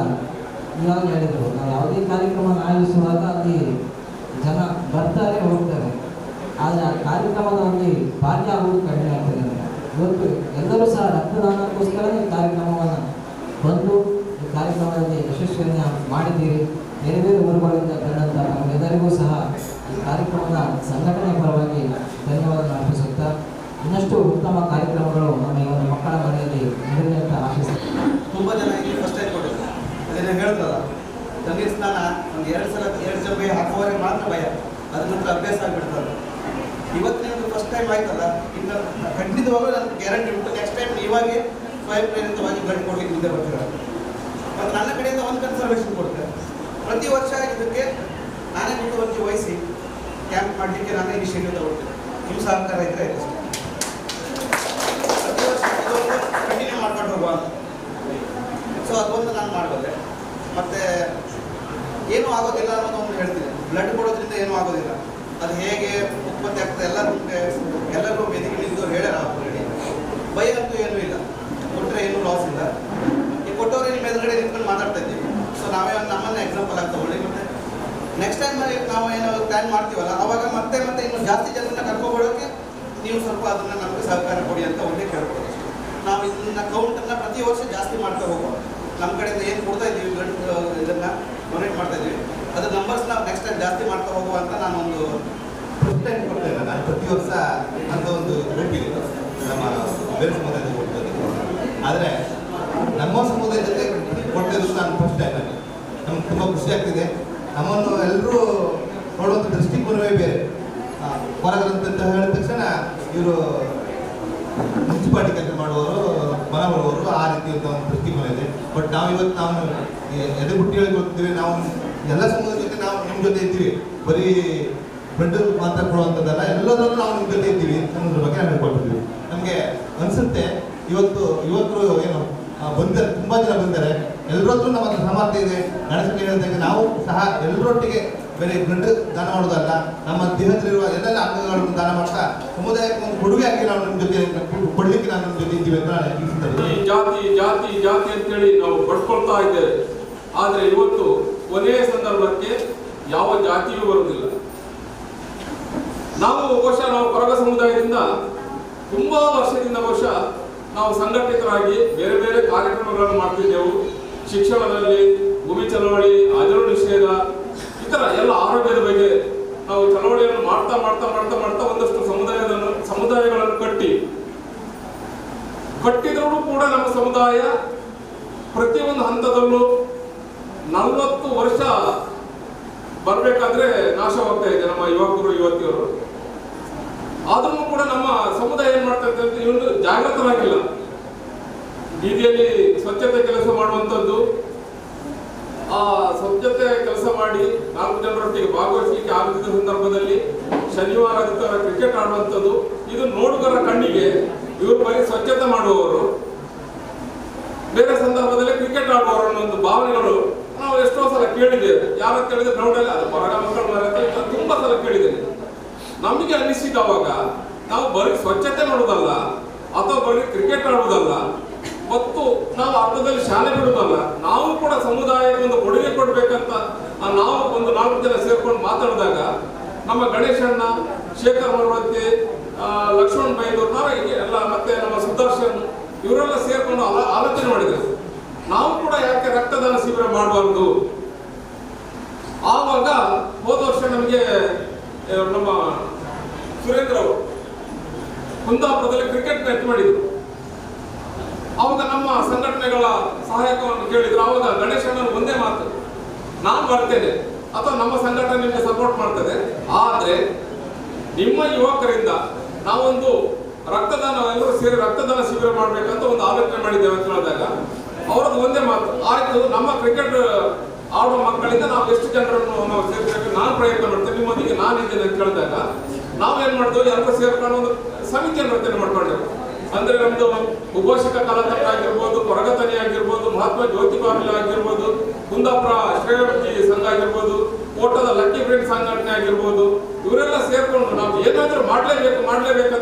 ಇವಾಗ ಹೇಳಿದರು, ನಾವು ಯಾವುದೇ ಕಾರ್ಯಕ್ರಮವನ್ನು ಆಯೋಜಿಸುವಾಗ ಅಲ್ಲಿ ಜನ ಬರ್ತಾರೆ, ಹೋಗ್ತಾರೆ ಆದರೆ ಆ ಕಾರ್ಯಕ್ರಮದ ಒಂದು ಭಾಗ್ಯಾಗುವುದು ಕಡಿಮೆ ಆಗ್ತದೆ. ಇವತ್ತು ಎಲ್ಲರೂ ಸಹ ರಕ್ತದಾನಕ್ಕೋಸ್ಕರನೇ ಕಾರ್ಯಕ್ರಮವನ್ನು ಬಂದು ಈ ಕಾರ್ಯಕ್ರಮದಲ್ಲಿ ಯಶಸ್ವಿಯನ್ನು ಮಾಡಿದ್ದೀರಿ ಬೇರೆ ಬೇರೆ ಊರುಗಳಿಂದ ಬಂದಂಥ ನಮಗೆಲ್ಲರಿಗೂ ಸಹ ಈ ಕಾರ್ಯಕ್ರಮದ ಸಂಘಟನೆ ಪರವಾಗಿ ಧನ್ಯವಾದ ಅರ್ಪಿಸುತ್ತಾ ಇನ್ನಷ್ಟು ಉತ್ತಮ ಕಾರ್ಯಕ್ರಮಗಳು ತುಂಬ ಜನ ಇಲ್ಲಿ ಫಸ್ಟ್ ಟೈಮ್ ಕೊಟ್ಟಿದ್ದಾರೆ ಅದನ್ನು ಹೇಳ್ತಲ್ಲ ತಣ್ಣೀರು ಸ್ನಾನ ಒಂದು ಎರಡು ಸಲ, ಎರಡು ಜನ ಭಯ ಮಾತ್ರ ಭಯ. ಅದ್ರ ನಂತರ ಅಭ್ಯಾಸ ಆಗಿಬಿಡ್ತದ. ಇವತ್ತಿನ ಫಸ್ಟ್ ಟೈಮ್ ಆಯ್ತಲ್ಲ, ಇನ್ನು ಖಂಡಿತವಾಗ್ಲೂ ನನಗೆ ಗ್ಯಾರಂಟಿ ಉಂಟು. ನೆಕ್ಸ್ಟ್ ಟೈಮ್ ಇವಾಗೆ ಸ್ವಯಂ ಪ್ರೇರಿತವಾಗಿ ಗಂಡು ಕೊಡ್ಲಿಕ್ಕೆ ಮುಂದೆ ಬರ್ತಾರೆ? ಮತ್ತು ನನ್ನ ಕಡೆಯಿಂದ ಒಂದು ಕನ್ಸರ್ವೇಷನ್ ಕೊಡ್ತೇನೆ ಪ್ರತಿ ವರ್ಷ ಇದಕ್ಕೆ ನಾನೇ ಮುತುವರ್ಜಿ ವಹಿಸಿ ಕ್ಯಾಂಪ್ ಮಾಡಲಿಕ್ಕೆ ನಾನೇ ಇನಿಷಿಯೇಟಿವ್ ತಗೊಳ್ತೇನೆ. ನಿಮ್ಮ ಸಹಕಾರ ಇದ್ದರೆ ಸೊ ಅದೊಂದು ನಾನು ಮಾಡಬಲ್ಲೆ ಮತ್ತೆ ಏನೂ ಆಗೋದಿಲ್ಲ ಅನ್ನೋದು ಒಂದು ಹೇಳ್ತೀನಿ. ಬ್ಲಡ್ ಕೊಡೋದ್ರಿಂದ ಏನೂ ಆಗೋದಿಲ್ಲ. ಅದು ಹೇಗೆ ಉತ್ಪತ್ತಿ ಆಗ್ತದೆ ಎಲ್ಲ ನಮಗೆ, ಎಲ್ಲರೂ ವೇದಿಕೆ ನಿಂತು ಹೇಳ್ಯಾರ ಆಲ್ರೆಡಿ. ಭಯ ಅಂತೂ ಏನೂ ಇಲ್ಲ. ಕೊಟ್ಟರೆ ಏನೂ ಲಾಸ್ ಇಲ್ಲ. ಈ ಕೊಟ್ಟವ್ರೆ ನಿಮ್ಮ ಎದುರುಗಡೆ ನಿಂತ್ಕೊಂಡು ಮಾತಾಡ್ತಾ ಇದ್ದೀವಿ. ಸೊ ನಾವೇ ನಮ್ಮನ್ನ ಎಕ್ಸಾಂಪಲ್ ಆಗಿ ತಗೊಳ್ಳಿ ಮತ್ತೆ ನೆಕ್ಸ್ಟ್ ಟೈಮ್ ನಾವು ಏನೋ ಪ್ಲ್ಯಾನ್ ಮಾಡ್ತೀವಲ್ಲ, ಅವಾಗ ಮತ್ತೆ ಮತ್ತೆ ಇನ್ನು ಜಾಸ್ತಿ ಜನರನ್ನ ಕರ್ಕೊಬಿಡೋಕೆ ನೀವು ಸ್ವಲ್ಪ ಅದನ್ನು ನಮಗೆ ಸಹಕಾರ ಕೊಡಿ ಅಂತ ಒಂದೇ ಕೇಳ್ಬೋದು. ನಾವು ಇದನ್ನ ಕೌಂಟನ್ನು ಪ್ರತಿ ವರ್ಷ ಜಾಸ್ತಿ ಮಾಡ್ತಾ ಹೋಗುವ. ನಮ್ಮ ಕಡೆಯಿಂದ ಏನು ಕೊಡ್ತಾ ಇದ್ದೀವಿ ಗಂಟು ಇದನ್ನ ಡೊನೇಟ್ ಮಾಡ್ತಾ ಇದ್ದೀವಿ. ಅದ್ರ ನಂಬರ್ಸ್ ನಾವು ನೆಕ್ಸ್ಟ್ ಟೈಮ್ ಜಾಸ್ತಿ ಮಾಡ್ತಾ ಹೋಗುವ ಅಂತ ನಾನು ಒಂದು ಪ್ರತಿ ವರ್ಷ ಅಂತ ಒಂದು ಭೇಟಿ ನಮ್ಮ ಬೇರೆ ಸಮುದಾಯದ ಆದರೆ ನಮ್ಮ ಸಮುದಾಯ ಜೊತೆ ಕೊಡ್ತಿರೋದು ನಾನು ಫಸ್ಟ್ ಟೈಮ್ ನಮ್ಗೆ ತುಂಬ ಖುಷಿ ಆಗ್ತಿದೆ. ನಮ್ಮನ್ನು ಎಲ್ಲರೂ ನೋಡುವಂಥ ದೃಷ್ಟಿಕೋನವೇ ಬೇರೆ. ಹೊರಗಂತ ಹೇಳಿದ ತಕ್ಷಣ ಇವರು ಮುನ್ಸಿಪಾಲಿಟಿ ಕೆಲಸ ಮಾಡುವವರು ಮನ ಬರುವವರು ಆ ರೀತಿಯಂಥ ಒಂದು ದೃಷ್ಟಿಕೋನ ಇದೆ. ಬಟ್ ನಾವು ಇವತ್ತು ನಾವು ಎದೆ ಹೇಳಿ ಹೋಗ್ತೀವಿ ನಾವು ಎಲ್ಲ ಸಮುದಾಯದ ಜೊತೆ ನಾವು ನಿಮ್ಮ ಜೊತೆ ಇದ್ದೀವಿ. ಬರೀ ಬ್ಲಡ್ ಮಾತ್ರ ಕೊಡುವಂಥದ್ದಲ್ಲ ಎಲ್ಲದರಲ್ಲೂ ನಾವು ನಿಮ್ಮ ಜೊತೆ ಇದ್ದೀವಿ ಅನ್ನೋದ್ರ ಬಗ್ಗೆ ನಾನು ಹೇಳ್ಕೊಳ್ತಿದ್ವಿ ನಮಗೆ ಅನಿಸುತ್ತೆ, ಇವತ್ತು ಯುವಕರು ಏನು ಬಂದರೆ, ತುಂಬ ಜನ ಬಂದರೆ ಎಲ್ಲರತ್ರ ನಮ್ಮ ಸಾಮರ್ಥ್ಯ ಇದೆ. ಗಣೇಶನ ಹೇಳಿದಂಗೆ ನಾವು ಸಹ ಎಲ್ಲರೊಟ್ಟಿಗೆ ಬೇರೆ ಬ್ಲಡ್ ದಾನ ಮಾಡೋದಲ್ಲ. ನಮ್ಮ ದೇಹದಲ್ಲಿರುವ ಎಲ್ಲ ಅಂಗಗಳನ್ನು ದಾನ ಮಾಡ್ತಾ ಸಮುದಾಯಕ್ಕೆ ಒಂದು ಕೊಡುಗೆಯಾಗಿ ನಾವು ನಿಮ್ಮ ಜೊತೆ ಕೊಡ್ಲಿಕ್ಕೆ ನಾವು ನಿಮ್ಮ ಜೊತೆ ಇದ್ದೀವಿ ಅಂತ ನಾನು ಈ ಜಾತಿ ಜಾತಿ ಜಾತಿ ಅಂತೇಳಿ ನಾವು ಪಡ್ಕೊಳ್ತಾ ಇದ್ದೇವೆ. ಆದರೆ ಇವತ್ತು ಕೊನೆಯ ಸಂದರ್ಭಕ್ಕೆ ಯಾವ ಜಾತಿಯೂ ಬರುವುದಿಲ್ಲ. ನಾವು ವರ್ಷ ನಾವು ಪರಗ ಸಮುದಾಯದಿಂದ ತುಂಬಾ ವರ್ಷದಿಂದ ವರ್ಷ ನಾವು ಸಂಘಟಿತರಾಗಿ ಬೇರೆ ಬೇರೆ ಕಾರ್ಯಕ್ರಮಗಳನ್ನು ಮಾಡ್ತಿದ್ದೆವು. ಶಿಕ್ಷಣದಲ್ಲಿ, ಭೂಮಿ ಚಳವಳಿ ಅಜರು ನಿಷೇಧ ಇತರ ಎಲ್ಲ ಆರೋಗ್ಯದ ಬಗ್ಗೆ ನಾವು ಚಳವಳಿಯನ್ನು ಮಾಡ್ತಾ ಮಾಡ್ತಾ ಮಾಡ್ತಾ ಮಾಡ್ತಾ ಒಂದಷ್ಟು ಸಮುದಾಯದ ಸಮುದಾಯಗಳನ್ನು ಕಟ್ಟಿ. ಕಟ್ಟಿದರೂ ಕೂಡ ನಮ್ಮ ಸಮುದಾಯ ಪ್ರತಿಯೊಂದು ಹಂತದಲ್ಲೂ ನಲವತ್ತು ವರ್ಷ ಬರಬೇಕಾದ್ರೆ ನಾಶವಾಗ್ತಾ ಇದೆ ನಮ್ಮ ಯುವಕರು ಯುವತಿಯರು. ಆದ್ರೂ ಕೂಡ ನಮ್ಮ ಸಮುದಾಯ ಏನ್ ಮಾಡ್ತಾ ಇದೆ ಅಂತ ಇವರು ಜಾಗೃತರಾಗಿಲ್ಲ ಬೀದಿಯಲ್ಲಿ ಸ್ವಚ್ಛತೆ ಕೆಲಸ ಮಾಡುವಂಥದ್ದು ಆ ಸ್ವಚ್ಛತೆ ಕೆಲಸ ಮಾಡಿ ನಾಲ್ಕು ಜನರೊಟ್ಟಿಗೆ ಭಾಗವಹಿಸಲಿಕ್ಕೆ ಆಗದಿದ್ದ ಸಂದರ್ಭದಲ್ಲಿ ಶನಿವಾರ ಆದಿತ್ಯವಾರ ಕ್ರಿಕೆಟ್ ಆಡುವಂಥದ್ದು. ಇದು ನೋಡುಗರ ಕಣ್ಣಿಗೆ ಇವರು ಬಗ್ಗೆ ಸ್ವಚ್ಛತೆ ಮಾಡುವವರು. ಬೇರೆ ಸಂದರ್ಭದಲ್ಲಿ ಕ್ರಿಕೆಟ್ ಆಡುವವರು ಅನ್ನೋ ಒಂದು ಭಾವನೆಗಳು ನಾವು ಎಷ್ಟೋ ಸಲ ಕೇಳಿದ್ದೇವೆ. ಯಾರ ಕೇಳಿದ್ರೆ ಗ್ರೌಂಡಲ್ಲಿ ಅದು ಹೊರಗ ಮಕ್ಕಳು ತುಂಬಾ ಸಲ ಕೇಳಿದ್ದೇನೆ. ನಮಗೆ ಅನಿಸಿದವಾಗ ನಾವು ಬರೀ ಸ್ವಚ್ಛತೆ ಮಾಡುವುದಲ್ಲ, ಅಥವಾ ಬರೀ ಕ್ರಿಕೆಟ್ ಆಡುವುದಲ್ಲ ಮತ್ತು ನಾವು ಅರ್ಧದಲ್ಲಿ ಶಾಲೆ ಬಿಡಬಲ್ಲ ನಾವು ಕೂಡ ಸಮುದಾಯಕ್ಕೆ ಒಂದು ಕೊಡುಗೆ ಕೊಡಬೇಕಂತ ನಾವು ಒಂದು ನಾಲ್ಕು ಜನ ಸೇರ್ಕೊಂಡು ಮಾತಾಡಿದಾಗ ನಮ್ಮ ಗಣೇಶಣ್ಣ ಶೇಖರ್ ಮರವತ್ತಿ ಲಕ್ಷ್ಮಣ್ ಬೈದೂರ್ ಎಲ್ಲ ಮತ್ತೆ ನಮ್ಮ ಸುದರ್ಶನ್ ಇವರೆಲ್ಲ ಸೇರ್ಕೊಂಡು ಆಲ- ಆಲೋಚನೆ ಮಾಡಿದ್ರು. ನಾವು ಕೂಡ ಯಾಕೆ ರಕ್ತದಾನ ಶಿಬಿರ ಮಾಡಬಾರ್ದು? ಆವಾಗ ಹೋದ ವರ್ಷ ನಮಗೆ ನಮ್ಮ ಸುರೇಂದ್ರ ಅವರು ಕುಂದಾಪುರದಲ್ಲಿ ಕ್ರಿಕೆಟ್ ಮ್ಯಾಚ್ ಮಾಡಿದ್ರು. ಅವಾಗ ನಮ್ಮ ಸಂಘಟನೆಗಳ ಸಹಾಯಕವನ್ನು ಕೇಳಿದ್ರು. ಅವಾಗ ಗಣೇಶಣ್ಣನ ಒಂದೇ ಮಾತು. ನಾನು ಬರ್ತೇನೆ. ಅಥವಾ ನಮ್ಮ ಸಂಘಟನೆ ನಿಮಗೆ ಸಪೋರ್ಟ್ ಮಾಡ್ತದೆ. ಆದರೆ ನಿಮ್ಮ ಯುವಕರಿಂದ ನಾವೊಂದು ರಕ್ತದಾನ, ಎಲ್ಲರೂ ಸೇರಿ ರಕ್ತದಾನ ಶಿಬಿರ ಮಾಡಬೇಕಂತ ಒಂದು ಆಲೋಚನೆ ಮಾಡಿದ್ದೇವೆ ಅಂತ ಹೇಳಿದಾಗ, ಅವರದ್ದು ಒಂದೇ ಮಾತು. ಆಯ್ತು, ನಮ್ಮ ಕ್ರಿಕೆಟ್ ಆಡುವ ಮಕ್ಕಳಿಂದ ನಾವು ಎಷ್ಟು ಜನರನ್ನು ನಾವು ಸೇರಿಸಬೇಕು ನಾನು ಪ್ರಯತ್ನ ಮಾಡ್ತೇನೆ. ನಿಮ್ಮೊಂದಿಗೆ ನಾನು ಇದ್ದೇನೆ ಅಂತ ಹೇಳಿದಾಗ ಏನು ಮಾಡ್ತೇವೆ? ಎಲ್ಲರೂ ಸೇರ್ಕೊಂಡು ಒಂದು ಸಮಿತಿಯನ್ನು ರಚನೆ ಮಾಡ್ಕೊಂಡೆವು. ಅಂದ್ರೆ ನಮ್ದು ಉಪೋಷಕ ಕಾಲಘಟ್ಟ ಆಗಿರ್ಬೋದು ಕೊರಗತನಿ ಆಗಿರ್ಬೋದು ಮಹಾತ್ಮ ಜ್ಯೋತಿ ಬಾವಿಲ ಆಗಿರ್ಬೋದು, ಕುಂದಾಪುರ ಶ್ರೇಯೋಗಿ ಸಂಘ ಆಗಿರ್ಬೋದು, ಕೋಟದ ಲಕ್ಕಿ ಫ್ರೆಂಡ್ ಸಂಘಟನೆ ಆಗಿರ್ಬೋದು, ಇವರೆಲ್ಲ ಸೇರ್ಕೊಂಡು ನಾವು ಏನಾದ್ರೂ ಮಾಡ್ಲೇಬೇಕು ಮಾಡ್ಲೇಬೇಕು